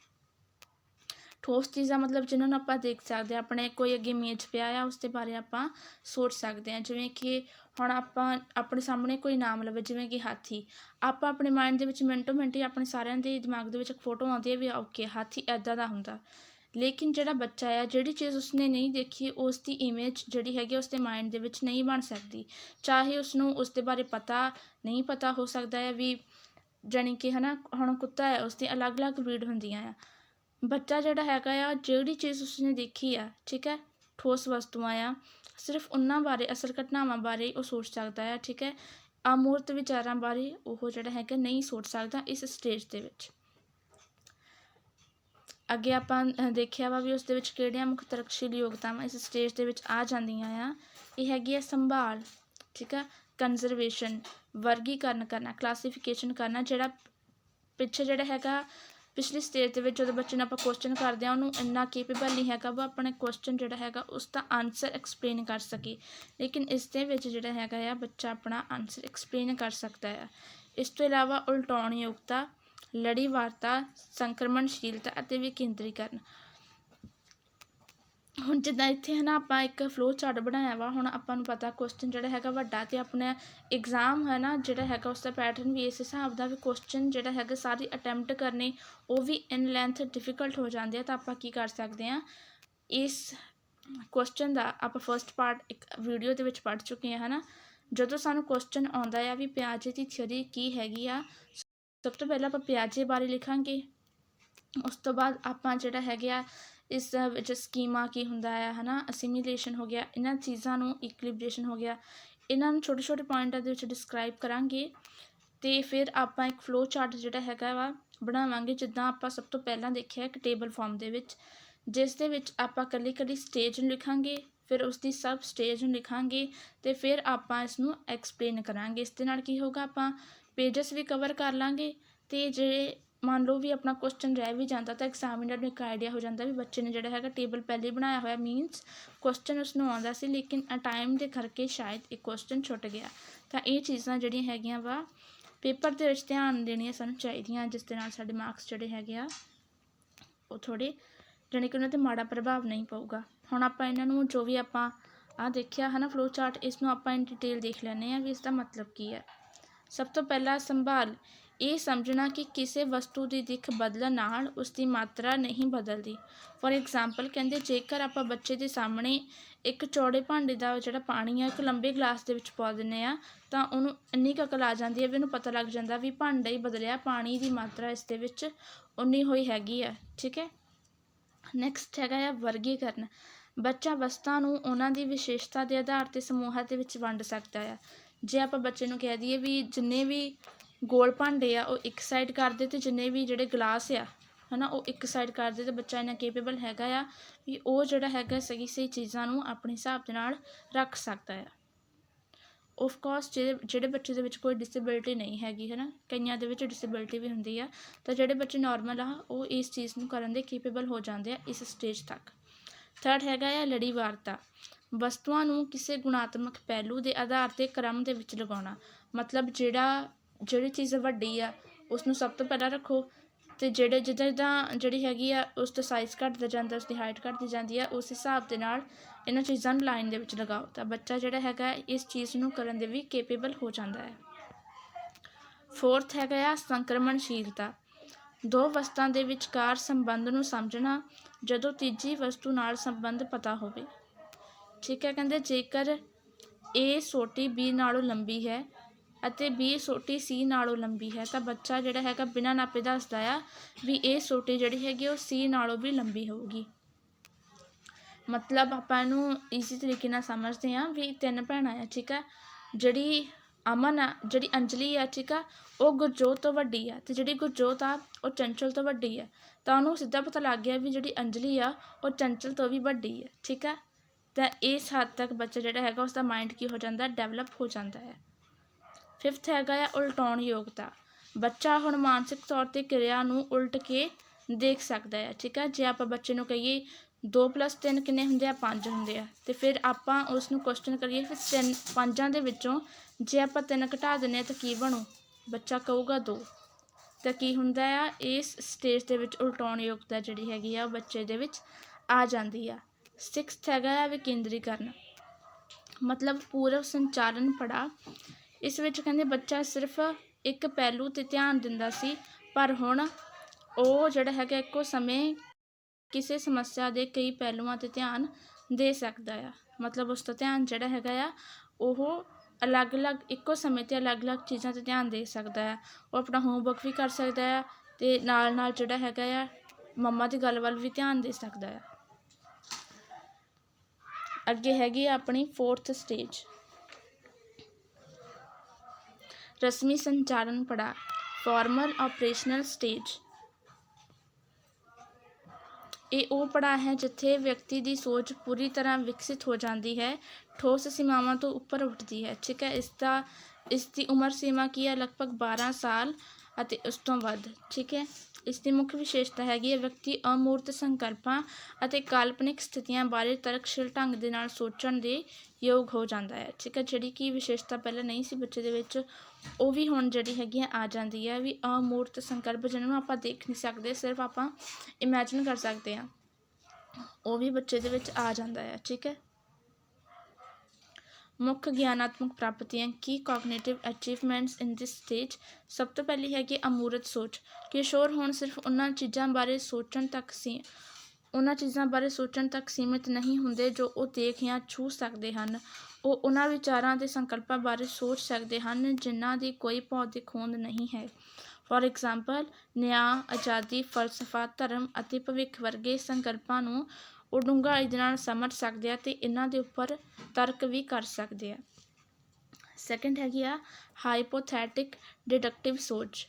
ਠੋਸ ਚੀਜ਼ਾਂ ਮਤਲਬ ਜਿਨ੍ਹਾਂ ਨੂੰ ਆਪਾਂ ਦੇਖ ਸਕਦੇ ਹਾਂ, ਆਪਣੇ ਕੋਈ ਅੱਗੇ ਮੇਜ਼ ਪਿਆ ਆ, ਉਸ ਦੇ ਬਾਰੇ ਆਪਾਂ ਸੋਚ ਸਕਦੇ ਹਾਂ। ਜਿਵੇਂ ਕਿ ਹੁਣ ਆਪਾਂ ਆਪਣੇ ਸਾਹਮਣੇ ਕੋਈ ਨਾਮ ਲਵੇ, ਜਿਵੇਂ ਕਿ ਹਾਥੀ। ਆਪਾਂ ਆਪਣੇ ਮਾਈਂਡ ਦੇ ਵਿੱਚ ਮਿੰਟੋ ਮਿੰਟ ਹੀ ਆਪਣੇ ਸਾਰਿਆਂ ਦੇ ਦਿਮਾਗ ਦੇ ਵਿੱਚ ਇੱਕ ਫੋਟੋ ਆਉਂਦੀ ਹੈ ਵੀ ਓਕੇ ਹਾਥੀ ਐਦਾਂ ਦਾ ਹੁੰਦਾ। ਲੇਕਿਨ ਜਿਹੜਾ ਬੱਚਾ ਆ, ਜਿਹੜੀ ਚੀਜ਼ ਉਸਨੇ ਨਹੀਂ ਦੇਖੀ, ਉਸ ਦੀ ਇਮੇਜ ਜਿਹੜੀ ਹੈਗੀ ਉਸ ਦੇ ਮਾਈਂਡ ਦੇ ਵਿੱਚ ਨਹੀਂ ਬਣ ਸਕਦੀ। ਚਾਹੇ ਉਸਨੂੰ ਉਸ ਦੇ ਬਾਰੇ ਪਤਾ ਨਹੀਂ ਪਤਾ ਹੋ ਸਕਦਾ ਹੈ ਵੀ ਜਾਣੀ ਕਿ ਹਨਾ, ਹੁਣ ਕੁੱਤਾ ਹੈ ਉਸ ਦੀ ਅਲੱਗ-ਅਲੱਗ ਬਰੀਡ ਹੁੰਦੀਆਂ ਆ। ਬੱਚਾ ਜਿਹੜਾ ਹੈਗਾ ਆ, ਜਿਹੜੀ ਚੀਜ਼ ਉਸਨੇ ਦੇਖੀ ਆ, ਠੀਕ ਹੈ, ਠੋਸ ਵਸਤੂਆਂ ਆ, ਸਿਰਫ ਉਹਨਾਂ ਬਾਰੇ, ਅਸਲ ਘਟਨਾਵਾਂ ਬਾਰੇ ਉਹ ਸੋਚ ਸਕਦਾ ਆ, ਠੀਕ ਹੈ ਅਮੂਰਤ ਵਿਚਾਰਾਂ ਬਾਰੇ ਉਹ ਜਿਹੜਾ ਹੈਗਾ ਨਹੀਂ ਸੋਚ ਸਕਦਾ ਇਸ ਸਟੇਜ ਦੇ ਵਿੱਚ। ਅੱਗੇ ਆਪਾਂ ਦੇਖਿਆ ਵਾ ਵੀ ਉਸ ਦੇ ਵਿੱਚ ਕਿਹੜੀਆਂ ਮੁੱਖ ਤਰਕਸ਼ੀਲ ਯੋਗਤਾਵਾਂ ਇਸ ਸਟੇਜ ਦੇ ਵਿੱਚ ਆ ਜਾਂਦੀਆਂ ਆ। ਇਹ ਹੈਗੀ ਆ ਸੰਭਾਲ, ਠੀਕ ਆ ਕੰਜ਼ਰਵੇਸ਼ਨ ਵਰਗੀਕਰਨ ਕਰਨਾ ਕਲਾਸੀਫਿਕੇਸ਼ਨ ਕਰਨਾ, ਜਿਹੜਾ ਪਿੱਛੇ ਜਿਹੜਾ ਹੈਗਾ ਪਿਛਲੀ ਸਟੇਜ ਦੇ ਵਿੱਚ ਜਦੋਂ ਬੱਚੇ ਨੂੰ ਆਪਾਂ ਕੁਐਸਚਨ ਕਰਦੇ ਆ ਉਹਨੂੰ ਇੰਨਾ ਕੇਪੇਬਲ ਨਹੀਂ ਹੈਗਾ ਵਾ, ਆਪਣਾ ਕੁਐਸਚਨ ਜਿਹੜਾ ਹੈਗਾ, ਉਸ ਦਾ ਆਨਸਰ ਐਕਸਪਲੇਨ ਕਰ ਸਕੇ। ਲੇਕਿਨ ਇਸ ਦੇ ਵਿੱਚ ਜਿਹੜਾ ਹੈਗਾ ਆ, ਬੱਚਾ ਆਪਣਾ ਆਨਸਰ ਐਕਸਪਲੇਨ ਕਰ ਸਕਦਾ ਹੈ ਇਸ ਤੋਂ ਇਲਾਵਾ ਉਲਟਾਉਣ ਯੋਗਤਾ, ਲੜੀਵਾਰਤਾ, ਸੰਕਰਮਣਸ਼ੀਲਤਾ ਅਤੇ ਵਿਕੇਂਦਰੀਕਰਨ। ਹੁਣ ਜਿੱਦਾਂ ਇੱਥੇ ਹੈ ਨਾ ਆਪਾਂ ਇੱਕ ਫਲੋ ਚਾਰਟ ਬਣਾਇਆ ਵਾ, ਹੁਣ ਆਪਾਂ ਨੂੰ ਪਤਾ ਕੁਸ਼ਚਨ ਜਿਹੜਾ ਹੈਗਾ ਵੱਡਾ ਅਤੇ ਆਪਣਾ ਇਗਜ਼ਾਮ ਹੈ ਨਾ ਜਿਹੜਾ ਹੈਗਾ ਉਸ ਦਾ ਪੈਟਰਨ ਵੀ ਇਸ ਹਿਸਾਬ ਦਾ ਵੀ ਕੁਸ਼ਚਨ ਜਿਹੜਾ ਹੈਗਾ ਸਾਰੀ ਅਟੈਂਪਟ ਕਰਨੇ, ਉਹ ਵੀ ਇਨ ਲੈਂਥ ਡਿਫਿਕਲਟ ਹੋ ਜਾਂਦੇ ਆ ਤਾਂ ਆਪਾਂ ਕੀ ਕਰ ਸਕਦੇ ਹਾਂ ਇਸ ਕੁਸ਼ਚਨ ਦਾ ਆਪਾਂ ਫਰਸਟ ਪਾਰਟ ਇੱਕ ਵੀਡੀਓ ਦੇ ਵਿੱਚ ਪੜ੍ਹ ਚੁੱਕੇ ਹਾਂ ਹੈ ਨਾ ਜਦੋਂ ਸਾਨੂੰ ਕੁਐਸਚਨ ਆਉਂਦਾ ਆ ਵੀ ਪਿਆਜੇ ਦੀ ਥਿਊਰੀ ਕੀ ਹੈਗੀ ਆ, ਸਭ ਤੋਂ ਪਹਿਲਾਂ ਆਪਾਂ ਪਿਆਜੇ ਬਾਰੇ ਲਿਖਾਂਗੇ। ਉਸ ਤੋਂ ਬਾਅਦ ਆਪਾਂ ਜਿਹੜਾ ਹੈਗਾ ਇਸ ਵਿੱਚ ਸਕੀਮਾ ਕੀ ਹੁੰਦਾ ਆ ਹੈ ਨਾ ਅਸਿਮੀਲੇਸ਼ਨ ਹੋ ਗਿਆ, ਇਹਨਾਂ ਚੀਜ਼ਾਂ ਨੂੰ ਇਕੁਲਿਬ੍ਰੇਸ਼ਨ ਹੋ ਗਿਆ। ਇਹਨਾਂ ਨੂੰ ਛੋਟੇ ਛੋਟੇ ਪੁਆਇੰਟਾਂ ਦੇ ਵਿੱਚ ਡਿਸਕ੍ਰਾਈਬ ਕਰਾਂਗੇ। ਤੇ ਫਿਰ ਆਪਾਂ ਇੱਕ ਫਲੋ ਚਾਰਟ ਜਿਹੜਾ ਹੈਗਾ ਵਾ, ਬਣਾਵਾਂਗੇ, ਜਿੱਦਾਂ ਆਪਾਂ ਸਭ ਤੋਂ ਪਹਿਲਾਂ ਦੇਖਿਆ ਇੱਕ ਟੇਬਲ ਫਾਰਮ ਦੇ ਵਿੱਚ, ਜਿਸ ਦੇ ਵਿੱਚ ਆਪਾਂ ਇਕੱਲੀ ਇਕੱਲੀ ਸਟੇਜ ਨੂੰ ਲਿਖਾਂਗੇ, ਫਿਰ ਉਸ ਦੀ ਸਬ ਸਟੇਜ ਨੂੰ ਲਿਖਾਂਗੇ, ਤੇ ਫਿਰ ਆਪਾਂ ਇਸ ਨੂੰ ਐਕਸਪਲੇਨ ਕਰਾਂਗੇ। ਇਸ ਦੇ ਨਾਲ ਕੀ ਹੋਊਗਾ, ਆਪਾਂ ਪੇਜਸ ਵੀ ਕਵਰ ਕਰ ਲਾਂਗੇ, ਤੇ ਜਿਹੜੇ ਮੰਨ ਲਓ ਵੀ ਆਪਣਾ ਕੁਐਸਚਨ ਰਹਿ ਵੀ ਜਾਂਦਾ ਤਾਂ ਐਗਜ਼ਾਮੀਨਰ ਨੂੰ ਇੱਕ ਆਈਡੀਆ ਹੋ ਜਾਂਦਾ ਵੀ ਬੱਚੇ ਨੇ ਜਿਹੜਾ ਹੈਗਾ ਟੇਬਲ ਪਹਿਲੇ ਬਣਾਇਆ ਹੋਇਆ ਮੀਨਸ ਕੁਐਸਚਨ ਉਸ ਨੂੰ ਆਉਂਦਾ ਸੀ ਲੇਕਿਨ ਟਾਈਮ ਦੇ ਕਰਕੇ ਸ਼ਾਇਦ ਇੱਕ ਕੁਐਸਚਨ ਛੁੱਟ ਗਿਆ। ਤਾਂ ਇਹ ਚੀਜ਼ਾਂ ਜਿਹੜੀਆਂ ਹੈਗੀਆਂ ਵਾ ਪੇਪਰ ਦੇ ਵਿੱਚ ਧਿਆਨ ਦੇਣੀਆਂ ਸਾਨੂੰ ਚਾਹੀਦੀਆਂ ਜਿਸ ਦੇ ਨਾਲ ਸਾਡੇ ਮਾਰਕਸ ਜਿਹੜੇ ਹੈਗੇ ਆ, ਉਹ ਥੋੜੇ ਜਾਣੀ ਕਿ ਉਹਨਾਂ ਤੇ ਮਾੜਾ ਪ੍ਰਭਾਵ ਨਹੀਂ ਪਊਗਾ। ਹੁਣ ਆਪਾਂ ਇਹਨਾਂ ਨੂੰ ਜੋ ਵੀ ਆਪਾਂ ਆ ਦੇਖਿਆ ਹੈ ਨਾ ਫਲੋ ਚਾਰਟ ਇਸ ਨੂੰ ਆਪਾਂ ਇਨ ਡਿਟੇਲ ਦੇਖ ਲੈਂਦੇ ਆ ਵੀ ਇਸ ਦਾ ਮਤਲਬ ਕੀ ਹੈ। ਸਭ ਤੋਂ ਪਹਿਲਾਂ ਸੰਭਾਲ ਇਹ ਸਮਝਣਾ ਕਿ ਕਿਸੇ ਵਸਤੂ ਦੀ ਦਿੱਖ ਬਦਲਣ ਨਾਲ ਉਸ ਦੀ ਮਾਤਰਾ ਨਹੀਂ ਬਦਲਦੀ। ਫੋਰ ਐਗਜ਼ਾਮਪਲ ਕਹਿੰਦੇ, ਜੇਕਰ ਆਪਾਂ ਬੱਚੇ ਦੇ ਸਾਹਮਣੇ ਇੱਕ ਚੌੜੇ ਭਾਂਡੇ ਦਾ ਜਿਹੜਾ ਪਾਣੀ ਆ, ਇੱਕ ਲੰਬੇ ਗਲਾਸ ਦੇ ਵਿੱਚ ਪਾ ਦਿੰਨੇ ਆ, ਤਾਂ ਉਹਨੂੰ ਇੰਨੀ ਕੁ ਅਕਲ ਆ ਜਾਂਦੀ ਹੈ ਵੀ ਉਹਨੂੰ ਪਤਾ ਲੱਗ ਜਾਂਦਾ ਵੀ ਭਾਂਡਾ ਹੀ ਬਦਲਿਆ, ਪਾਣੀ ਦੀ ਮਾਤਰਾ ਇਸ ਦੇ ਵਿੱਚ ਉਨੀ ਹੋਈ ਹੈਗੀ ਆ। ਠੀਕ ਹੈ? ਨੈਕਸਟ ਹੈਗਾ ਆ ਵਰਗੀਕਰਨ। ਬੱਚਾ ਵਸਤਾਂ ਨੂੰ ਉਹਨਾਂ ਦੀ ਵਿਸ਼ੇਸ਼ਤਾ ਦੇ ਆਧਾਰ ਤੇ ਸਮੂਹਾਂ ਦੇ ਵਿੱਚ ਵੰਡ ਸਕਦਾ ਆ। ਜੇ ਆਪਾਂ ਬੱਚੇ ਨੂੰ ਕਹਿ ਦਈਏ ਵੀ ਜਿੰਨੇ ਵੀ ਗੋਲ ਭਾਂਡੇ ਆ, ਉਹ ਇੱਕ ਸਾਈਡ ਕਰ ਦੇ ਤੇ ਜਿੰਨੇ ਵੀ ਜਿਹੜੇ ਗਲਾਸ ਆ ਹੈ ਨਾ ਉਹ ਇੱਕ ਸਾਈਡ ਕਰ ਦੇ ਤੇ ਬੱਚਾ ਇੰਨਾ ਕੇਪੇਬਲ ਹੈਗਾ ਆ ਵੀ ਉਹ ਜਿਹੜਾ ਹੈਗਾ ਸਹੀ ਸਹੀ ਚੀਜ਼ਾਂ ਨੂੰ ਆਪਣੇ ਹਿਸਾਬ ਦੇ ਨਾਲ ਰੱਖ ਸਕਦਾ ਆ। ਆਫ ਕੋਰਸ ਜਿਹੜੇ ਜਿਹੜੇ ਬੱਚੇ ਦੇ ਵਿੱਚ ਕੋਈ ਡਿਸੇਬਿਲਿਟੀ ਨਹੀਂ ਹੈਗੀ ਹੈ ਨਾ ਕਈਆਂ ਦੇ ਵਿੱਚ ਡਿਸੇਬਿਲਿਟੀ ਵੀ ਹੁੰਦੀ ਆ, ਤਾਂ ਜਿਹੜੇ ਬੱਚੇ ਨਾਰਮਲ ਆ, ਉਹ ਇਸ ਚੀਜ਼ ਨੂੰ ਕਰਨ ਦੇ ਕੇਪੇਬਲ ਹੋ ਜਾਂਦੇ ਆ ਇਸ ਸਟੇਜ ਤੱਕ। ਥਰਡ ਹੈਗਾ ਆ ਲੜੀਵਾਰਤਾ ਵਸਤੂਆਂ ਨੂੰ ਕਿਸੇ ਗੁਣਾਤਮਕ ਪਹਿਲੂ ਦੇ ਆਧਾਰ ਤੇ ਕ੍ਰਮ ਦੇ ਵਿੱਚ ਲਗਾਉਣਾ। ਮਤਲਬ ਜਿਹੜਾ ਜਿਹੜੀ ਚੀਜ਼ ਵੱਡੀ ਆ ਉਸ ਨੂੰ ਸਭ ਤੋਂ ਪਹਿਲਾਂ ਰੱਖੋ ਅਤੇ ਜਿਹੜੇ ਜਿੱਦਾਂ ਜਿੱਦਾਂ ਜਿਹੜੀ ਹੈਗੀ ਆ, ਉਸ ਦਾ ਸਾਈਜ਼ ਘਟਦਾ ਜਾਂਦਾ ਉਸਦੀ ਹਾਈਟ ਘਟਦੀ ਜਾਂਦੀ ਆ, ਉਸ ਹਿਸਾਬ ਦੇ ਨਾਲ ਇਹਨਾਂ ਚੀਜ਼ਾਂ ਨੂੰ ਲਾਈਨ ਦੇ ਵਿੱਚ ਲਗਾਓ ਤਾਂ ਬੱਚਾ ਜਿਹੜਾ ਹੈਗਾ ਇਸ ਚੀਜ਼ ਨੂੰ ਕਰਨ ਦੇ ਵੀ ਕੇਪੇਬਲ ਹੋ ਜਾਂਦਾ ਹੈ। ਫੋਰਥ ਹੈਗਾ ਆ ਸੰਕਰਮਣਸ਼ੀਲਤਾ। ਦੋ ਵਸਤਾਂ ਦੇ ਵਿਚਕਾਰ ਸੰਬੰਧ ਨੂੰ ਸਮਝਣਾ, ਜਦੋਂ ਤੀਜੀ ਵਸਤੂ ਨਾਲ ਸੰਬੰਧ ਪਤਾ ਹੋਵੇ। ਠੀਕ ਹੈ, ਕਹਿੰਦੇ ਜੇਕਰ A ਸੋਟੀ ਬੀ ਨਾਲੋਂ ਲੰਬੀ ਹੈ ਅਤੇ B ਸੋਟੀ ਸੀ ਨਾਲੋਂ ਲੰਬੀ ਹੈ। ਤਾਂ ਬੱਚਾ ਜਿਹੜਾ ਹੈਗਾ ਬਿਨਾਂ ਨਾਪੇ ਦੱਸਦਾ ਆ ਵੀ ਇਹ ਸੋਟੀ ਜਿਹੜੀ ਹੈਗੀ ਉਹ ਸੀ ਨਾਲੋਂ ਵੀ ਲੰਬੀ ਹੋਊਗੀ। ਮਤਲਬ ਆਪਾਂ ਇਹਨੂੰ ਈਜ਼ੀ ਤਰੀਕੇ ਨਾਲ ਸਮਝਦੇ ਹਾਂ ਵੀ ਤਿੰਨ ਭੈਣਾਂ ਆ, ਠੀਕ ਆ? ਜਿਹੜੀ ਅਮਨ ਆ, ਜਿਹੜੀ ਅੰਜਲੀ ਆ, ਠੀਕ ਆ? ਉਹ ਗੁਰਜੋਤ ਤੋਂ ਵੱਡੀ ਆ ਤੇ ਜਿਹੜੀ ਗੁਰਜੋਤ ਆ, ਉਹ ਚੰਚਲ ਤੋਂ ਵੱਡੀ ਆ। ਤਾਂ ਉਹਨੂੰ ਸਿੱਧਾ ਪਤਾ ਲੱਗ ਗਿਆ ਵੀ ਜਿਹੜੀ ਅੰਜਲੀ ਆ, ਉਹ ਚੰਚਲ ਤੋਂ ਵੀ ਵੱਡੀ ਆ, ਠੀਕ ਆ? ਤਾਂ ਇਸ ਹੱਦ ਤੱਕ ਬੱਚਾ ਜਿਹੜਾ ਹੈਗਾ ਉਸ ਦਾ ਮਾਈਂਡ ਕੀ ਹੋ ਜਾਂਦਾ? ਡਿਵੈਲਪ ਹੋ ਜਾਂਦਾ ਹੈ। ਫਿਫਥ ਹੈਗਾ ਆ ਉਲਟਾਉਣ ਯੋਗਤਾ। ਬੱਚਾ ਹੁਣ ਮਾਨਸਿਕ ਤੌਰ ਤੇ ਕਿਰਿਆ ਨੂੰ ਉਲਟ ਕੇ ਦੇਖ ਸਕਦਾ ਹੈ ਠੀਕ ਹੈ ਜੇ ਆਪਾਂ ਬੱਚੇ ਨੂੰ ਕਹੀਏ 2 3 ਕਿੰਨੇ ਹੁੰਦੇ ਆ? ਪੰਜ ਹੁੰਦੇ ਆ। ਤੇ ਫਿਰ ਆਪਾਂ ਉਸ ਨੂੰ ਕੁਐਸਚਨ ਕਰੀਏ ਫਿਰ ਤਿੰਨ, ਪੰਜਾਂ ਦੇ ਵਿੱਚੋਂ ਜੇ ਆਪਾਂ ਤਿੰਨ ਘਟਾ ਦਿੰਨੇ ਆ ਤਾਂ ਕੀ ਬਣੂ? ਬੱਚਾ ਕਹੂਗਾ ਦੋ। ਤਾਂ ਕੀ ਹੁੰਦਾ ਆ? ਇਸ ਸਟੇਜ ਦੇ ਵਿੱਚ ਉਲਟਾਉਣ ਯੋਗਤਾ ਜਿਹੜੀ ਹੈਗੀ ਆ, ਉਹ ਬੱਚੇ ਦੇ ਵਿੱਚ ਆ ਜਾਂਦੀ ਆ। 6th ਹੈਗਾ ਆ ਵਿਕੇਂਦਰੀਕਰਨ। ਮਤਲਬ ਪੂਰਵ ਸੰਚਾਰਨ ਪੜਾ ਇਸ ਵਿੱਚ ਕਹਿੰਦੇ ਬੱਚਾ ਸਿਰਫ ਇੱਕ ਪਹਿਲੂ ਤੇ ਧਿਆਨ ਦਿੰਦਾ ਸੀ, ਪਰ ਹੁਣ ਉਹ ਜਿਹੜਾ ਹੈਗਾ ਇੱਕੋ ਸਮੇਂ ਕਿਸੇ ਸਮੱਸਿਆ ਦੇ ਕਈ ਪਹਿਲੂਆਂ ਤੇ ਧਿਆਨ ਦੇ ਸਕਦਾ ਆ। ਮਤਲਬ ਉਸ ਦਾ ਧਿਆਨ ਜਿਹੜਾ ਹੈਗਾ ਆ, ਉਹ ਅਲੱਗ-ਅਲੱਗ, ਇੱਕੋ ਸਮੇਂ ਤੇ ਅਲੱਗ-ਅਲੱਗ ਚੀਜ਼ਾਂ ਤੇ ਧਿਆਨ ਦੇ ਸਕਦਾ ਆ। ਉਹ ਆਪਣਾ ਹੋਮਵਰਕ ਵੀ ਕਰ ਸਕਦਾ ਆ ਤੇ ਨਾਲ-ਨਾਲ ਜਿਹੜਾ ਹੈਗਾ ਆ, ਮੰਮਾ ਦੀ ਗੱਲ ਵੱਲ ਵੀ ਧਿਆਨ ਦੇ ਸਕਦਾ ਆ। ਅੱਗੇ ਹੈਗੀ ਆ ਆਪਣੀ 4th ਸਟੇਜ ਰਸਮੀ ਸੰਚਾਰਨ ਪੜਾ ਫਾਰਮਲ ਆਪਰੇਸ਼ਨਲ ਸਟੇਜ ਇਹ ਉਹ ਪੜਾਅ ਹੈ ਜਿੱਥੇ ਵਿਅਕਤੀ ਦੀ ਸੋਚ ਪੂਰੀ ਤਰ੍ਹਾਂ ਵਿਕਸਿਤ ਹੋ ਜਾਂਦੀ ਹੈ, ਠੋਸ ਸੀਮਾਵਾਂ ਤੋਂ ਉੱਪਰ ਉੱਠਦੀ ਹੈ। ਠੀਕ ਹੈ, ਇਸ ਦਾ, ਇਸ ਦੀ ਉਮਰ ਸੀਮਾ ਕੀ ਹੈ? ਲਗਭਗ 12 ਸਾਲ ਅਤੇ ਉਸ ਤੋਂ ਵੱਧ। ਠੀਕ ਹੈ ਇਸ ਦੀ ਮੁੱਖ ਵਿਸ਼ੇਸ਼ਤਾ ਹੈਗੀ ਹੈ ਵਿਅਕਤੀ ਅਮੂਰਤ ਸੰਕਲਪਾਂ ਅਤੇ ਕਾਲਪਨਿਕ ਸਥਿਤੀਆਂ ਬਾਰੇ ਤਰਕਸ਼ੀਲ ਢੰਗ ਦੇ ਨਾਲ ਸੋਚਣ ਦੇ ਯੋਗ ਹੋ ਜਾਂਦਾ ਹੈ। ਠੀਕ ਹੈ, ਜਿਹੜੀ ਕਿ ਵਿਸ਼ੇਸ਼ਤਾ ਪਹਿਲਾਂ ਨਹੀਂ ਸੀ ਬੱਚੇ ਦੇ ਵਿੱਚ, ਉਹ ਵੀ ਹੁਣ ਜਿਹੜੀ ਹੈਗੀ ਆ ਆ ਜਾਂਦੀ ਹੈ ਵੀ ਅਮੂਰਤ ਸੰਕਲਪ ਜਿਹਨਾਂ ਨੂੰ ਆਪਾਂ ਦੇਖ ਨਹੀਂ ਸਕਦੇ, ਸਿਰਫ ਆਪਾਂ ਇਮੇਜਿਨ ਕਰ ਸਕਦੇ ਹਾਂ। ਉਹ ਵੀ ਬੱਚੇ ਦੇ ਵਿੱਚ ਆ ਜਾਂਦਾ ਹੈ। ਠੀਕ ਹੈ ਮੁੱਖ ਗਿਆਨਾਤਮਕ ਪ੍ਰਾਪਤੀਆਂ ਕੀ cognitive achievements in this stage ਸਭ ਤੋਂ ਪਹਿਲੀ ਹੈ ਕਿ ਅਮੂਰਤ ਸੋਚ। ਕਿਸ਼ੋਰ ਹੁਣ ਸਿਰਫ ਉਹਨਾਂ ਚੀਜ਼ਾਂ ਬਾਰੇ ਸੋਚਣ ਤੱਕ ਸੀ, ਉਹਨਾਂ ਚੀਜ਼ਾਂ ਬਾਰੇ ਸੋਚਣ ਤੱਕ ਸੀਮਿਤ ਨਹੀਂ ਹੁੰਦੇ ਜੋ ਉਹ ਦੇਖ ਜਾਂ ਛੂ ਸਕਦੇ ਹਨ। ਉਹ ਉਹਨਾਂ ਵਿਚਾਰਾਂ ਅਤੇ ਸੰਕਲਪਾਂ ਬਾਰੇ ਸੋਚ ਸਕਦੇ ਹਨ ਜਿਨ੍ਹਾਂ ਦੀ ਕੋਈ ਭੌਤਿਕ ਹੋਂਦ ਨਹੀਂ ਹੈ। ਫੋਰ ਐਗਜ਼ਾਮਪਲ ਨਿਆਂ, ਆਜ਼ਾਦੀ, ਫਲਸਫਾ, ਧਰਮ ਅਤੇ ਭਵਿੱਖ ਵਰਗੇ ਸੰਕਲਪਾਂ ਨੂੰ ਉਹ ਡੂੰਘਾਈ ਦੇ ਨਾਲ ਸਮਝ ਸਕਦੇ ਆ ਤੇ ਇਹਨਾਂ ਦੇ ਉੱਪਰ ਤਰਕ ਵੀ ਕਰ ਸਕਦੇ ਆ। ਸੈਕੰਡ ਹੈਗੀ ਆ ਹਾਈਪੋਥੈਟਿਕ ਡਿਡਕਟਿਵ ਸੋਚ।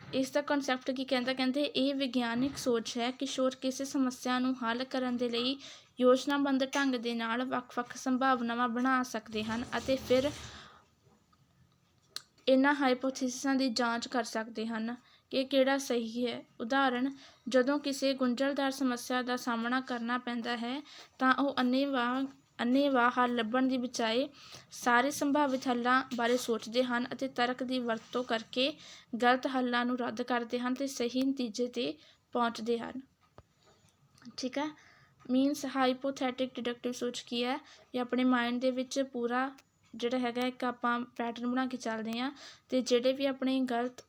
ਇਸ ਦਾ ਕਨਸੈਪਟ ਕੀ ਕਹਿੰਦਾ, ਕਹਿੰਦੇ ਇਹ ਵਿਗਿਆਨਿਕ ਸੋਚ ਹੈ ਕਿਸ਼ੋਰ ਕਿਸੇ ਸਮੱਸਿਆ ਨੂੰ ਹੱਲ ਕਰਨ ਦੇ ਲਈ ਯੋਜਨਾਬੰਦ ਢੰਗ ਦੇ ਨਾਲ ਵੱਖ-ਵੱਖ ਸੰਭਾਵਨਾਵਾਂ ਬਣਾ ਸਕਦੇ ਹਨ ਅਤੇ ਫਿਰ ਇਹਨਾਂ ਹਾਈਪੋਥੀਸਿਸਾਂ ਦੀ ਜਾਂਚ ਕਰ ਸਕਦੇ ਹਨ। ਕਿ ਕਿਹੜਾ ਸਹੀ ਹੈ। ਉਦਾਹਰਣ ਜਦੋਂ ਕਿਸੇ ਗੁੰਝਲਦਾਰ ਸਮੱਸਿਆ ਦਾ ਸਾਹਮਣਾ ਕਰਨਾ ਪੈਂਦਾ ਹੈ, ਤਾਂ ਉਹ ਅੰਨ੍ਹੇਵਾਹ ਅੰਨ੍ਹੇਵਾਹ ਹੱਲ ਲੱਭਣ ਦੀ ਬਜਾਏ ਸਾਰੇ ਸੰਭਾਵਿਤ ਹੱਲਾਂ ਬਾਰੇ ਸੋਚਦੇ ਹਨ ਅਤੇ ਤਰਕ ਦੀ ਵਰਤੋਂ ਕਰਕੇ ਗਲਤ ਹੱਲਾਂ ਨੂੰ ਰੱਦ ਕਰਦੇ ਹਨ ਅਤੇ ਸਹੀ ਨਤੀਜੇ ਤੇ ਪਹੁੰਚਦੇ ਹਨ। ਠੀਕ ਹੈ ਮੀਨਸ ਹਾਈਪੋਥੈਟਿਕ ਡਿਡਕਟਿਵ ਸੋਚ ਕੀ ਹੈ? ਇਹ ਆਪਣੇ ਮਾਈਂਡ ਦੇ ਵਿੱਚ ਪੂਰਾ ਜਿਹੜਾ ਹੈਗਾ ਇੱਕ ਆਪਾਂ ਪੈਟਰਨ ਬਣਾ ਕੇ ਚੱਲਦੇ ਹਾਂ ਅਤੇ ਜਿਹੜੇ ਵੀ ਆਪਣੇ ਗਲਤ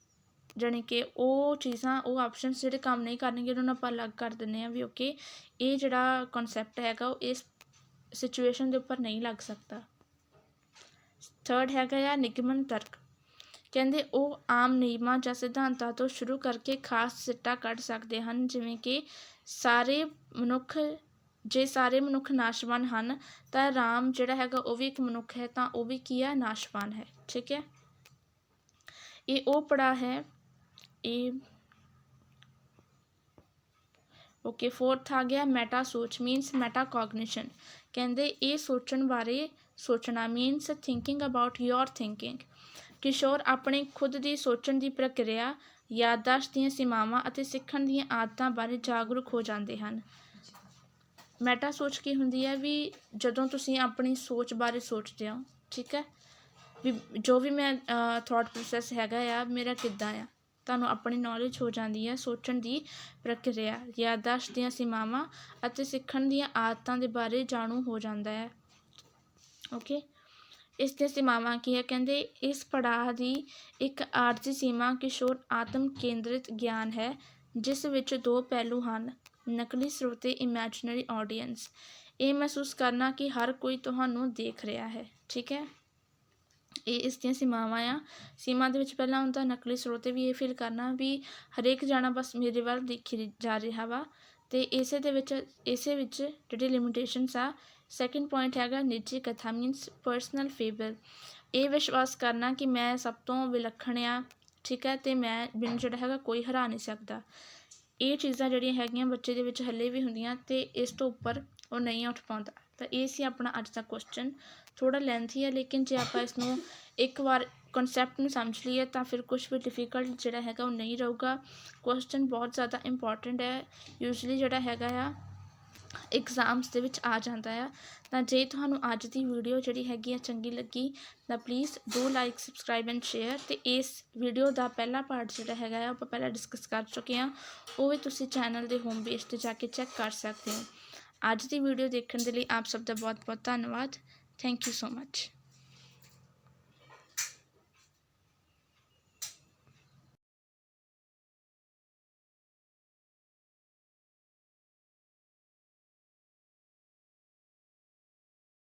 ਜਾਣੀ ਕਿ ਉਹ ਚੀਜ਼ਾਂ, ਉਹ ਆਪਸ਼ਨਸ ਜਿਹੜੇ ਕੰਮ ਨਹੀਂ ਕਰਨਗੇ, ਉਹਨਾਂ ਨੂੰ ਆਪਾਂ ਅਲੱਗ ਕਰ ਦਿੰਦੇ ਹਾਂ ਵੀ ਓਕੇ ਇਹ ਜਿਹੜਾ ਕਨਸੈਪਟ ਹੈਗਾ, ਉਹ ਇਸ ਸਿਚੁਏਸ਼ਨ ਦੇ ਉੱਪਰ ਨਹੀਂ ਲੱਗ ਸਕਦਾ। ਥਰਡ ਹੈਗਾ ਆ ਨਿਗਮਨ ਤਰਕ। ਕਹਿੰਦੇ ਉਹ ਆਮ ਨਿਯਮਾਂ ਜਾਂ ਸਿਧਾਂਤਾਂ ਤੋਂ ਸ਼ੁਰੂ ਕਰਕੇ ਖਾਸ ਸਿੱਟਾ ਕੱਢ ਸਕਦੇ ਹਨ, ਜਿਵੇਂ ਕਿ ਸਾਰੇ ਮਨੁੱਖ, ਜੇ ਸਾਰੇ ਮਨੁੱਖ ਨਾਸ਼ਵਾਨ ਹਨ, ਤਾਂ ਰਾਮ ਜਿਹੜਾ ਹੈਗਾ ਉਹ ਵੀ ਇੱਕ ਮਨੁੱਖ ਹੈ, ਤਾਂ ਉਹ ਵੀ ਕੀ ਆ? ਨਾਸ਼ਵਾਨ ਹੈ। ਠੀਕ ਹੈ? ਇਹ ਉਹ ਪੜਾ ਹੈ ਇਹ ਓਕੇ ਫੋਰਥ ਆ ਗਿਆ ਮੈਟਾ ਸੋਚ ਮੀਨਸ ਮੈਟਾ ਕੋਗਨੀਸ਼ਨ ਕਹਿੰਦੇ ਇਹ ਸੋਚਣ ਬਾਰੇ ਸੋਚਣਾ means thinking about your thinking ਕਿਸ਼ੋਰ ਆਪਣੇ ਖੁਦ ਦੀ ਸੋਚਣ ਦੀ ਪ੍ਰਕਿਰਿਆ, ਯਾਦਦਾਸ਼ਤ ਦੀਆਂ ਸੀਮਾਵਾਂ ਅਤੇ ਸਿੱਖਣ ਦੀਆਂ ਆਦਤਾਂ ਬਾਰੇ ਜਾਗਰੂਕ ਹੋ ਜਾਂਦੇ ਹਨ। ਮੈਟਾ ਸੋਚ ਕੀ ਹੁੰਦੀ ਹੈ? ਵੀ ਜਦੋਂ ਤੁਸੀਂ ਆਪਣੀ ਸੋਚ ਬਾਰੇ ਸੋਚਦੇ ਹੋ, ਠੀਕ ਹੈ? ਵੀ ਜੋ ਵੀ ਮੈਂ ਥਾਟ ਪ੍ਰੋਸੈਸ ਹੈਗਾ ਆ, ਮੇਰਾ ਕਿੱਦਾਂ ਆ? ਤੁਹਾਨੂੰ ਆਪਣੀ ਨੌਲੇਜ ਹੋ ਜਾਂਦੀ ਹੈ, ਸੋਚਣ ਦੀ ਪ੍ਰਕਿਰਿਆ ਯਾਦਦਾਸ਼ਤ ਦੀਆਂ ਸੀਮਾਵਾਂ ਅਤੇ ਸਿੱਖਣ ਦੀਆਂ ਆਦਤਾਂ ਦੇ ਬਾਰੇ ਜਾਣੂ ਹੋ ਜਾਂਦਾ ਹੈ। ਓਕੇ ਇਸ ਦੀਆਂ ਸੀਮਾਵਾਂ ਕੀ ਹੈ? ਕਹਿੰਦੇ, ਇਸ ਪੜਾਅ ਦੀ ਇੱਕ ਆਰਜ਼ੀ ਸੀਮਾ ਕਿਸ਼ੋਰ ਆਤਮ ਕੇਂਦਰਿਤ ਗਿਆਨ ਹੈ, ਜਿਸ ਵਿੱਚ ਦੋ ਪਹਿਲੂ ਹਨ, ਨਕਲੀ ਸਰੋਤੇ ਇਮੇਜਿਨਰੀ ਆਡੀਅנס ਇਹ ਮਹਿਸੂਸ ਕਰਨਾ ਕਿ ਹਰ ਕੋਈ ਤੁਹਾਨੂੰ ਦੇਖ ਰਿਹਾ ਹੈ। ਠੀਕ ਹੈ? ਇਹ ਇਸ ਦੀਆਂ ਸੀਮਾਵਾਂ ਆ। ਸੀਮਾ ਦੇ ਵਿੱਚ ਪਹਿਲਾਂ ਹੁੰਦਾ ਨਕਲੀ ਸਰੋਤੇ ਵੀ ਇਹ ਫੀਲ ਕਰਨਾ ਵੀ ਹਰੇਕ ਜਾਣਾ ਬਸ ਮੇਰੇ ਵੱਲ ਦੇਖੀ ਜਾ ਰਿਹਾ ਵਾ। ਤੇ ਇਸੇ ਦੇ ਵਿੱਚ, ਇਸੇ ਵਿੱਚ ਜਿਹੜੀ ਲਿਮਿਟੇਸ਼ਨਸ ਆ ਸੈਕਿੰਡ ਪੁਆਇੰਟ ਹੈਗਾ ਨਿੱਜੀ ਕਥਾ ਮੀਨਸ ਪਰਸਨਲ ਫੇਵਰ ਇਹ ਵਿਸ਼ਵਾਸ ਕਰਨਾ ਕਿ ਮੈਂ ਸਭ ਤੋਂ ਵਿਲੱਖਣ ਆ, ਠੀਕ ਹੈ, ਤੇ ਮੈਂ ਮੈਨੂੰ ਜਿਹੜਾ ਹੈਗਾ ਕੋਈ ਹਰਾ ਨਹੀਂ ਸਕਦਾ। ਇਹ ਚੀਜ਼ਾਂ ਜਿਹੜੀਆਂ ਹੈਗੀਆਂ ਬੱਚੇ ਦੇ ਵਿੱਚ ਹੱਲੇ ਵੀ ਹੁੰਦੀਆਂ ਤੇ ਇਸ ਤੋਂ ਉੱਪਰ ਉਹ ਨਹੀਂ ਉੱਠ ਪਾਉਂਦਾ। ਤਾਂ ਇਹ ਸੀ ਆਪਣਾ ਅੱਜ ਦਾ ਕੁਐਸਚਨ ਥੋੜਾ ਲੈਂਥੀ ਹੈ, ਲੇਕਿਨ ਜੇ ਆਪਾਂ ਇਸ ਨੂੰ ਇੱਕ ਵਾਰ ਕਨਸੈਪਟ ਨੂੰ ਸਮਝ ਲਈਏ ਤਾਂ ਫਿਰ ਕੁਝ ਵੀ ਡਿਫਿਕਲਟ ਜਿਹੜਾ ਹੈਗਾ ਉਹ ਨਹੀਂ ਰਹੂਗਾ। ਕੁਐਸਚਨ ਬਹੁਤ ਜ਼ਿਆਦਾ ਇੰਪੋਰਟੈਂਟ ਹੈ। ਯੂਜੂਲੀ ਜਿਹੜਾ ਹੈਗਾ ਆ ਐਗਜ਼ਾਮਸ ਦੇ ਵਿੱਚ ਆ ਜਾਂਦਾ ਆ। ਤਾਂ ਜੇ ਤੁਹਾਨੂੰ ਅੱਜ ਦੀ ਵੀਡੀਓ ਜਿਹੜੀ ਹੈਗੀ ਆ ਚੰਗੀ ਲੱਗੀ, ਤਾਂ please do like subscribe and share ਤੇ ਇਸ ਵੀਡੀਓ ਦਾ ਪਹਿਲਾ ਪਾਰਟ ਜਿਹੜਾ ਹੈਗਾ ਆ, ਉਹ ਆਪਾਂ ਪਹਿਲਾਂ ਡਿਸਕਸ ਕਰ ਚੁੱਕੇ ਆ ਉਹ ਵੀ ਤੁਸੀਂ ਚੈਨਲ ਦੇ ਹੋਮ ਪੇਜ ਤੇ ਜਾ ਕੇ ਚੈੱਕ ਕਰ ਸਕਦੇ ਹੋ। ਅੱਜ ਦੀ ਵੀਡੀਓ ਦੇਖਣ ਦੇ ਲਈ ਆਪ ਸਭ ਦਾ ਬਹੁਤ ਬਹੁਤ ਧੰਨਵਾਦ। Thank you so much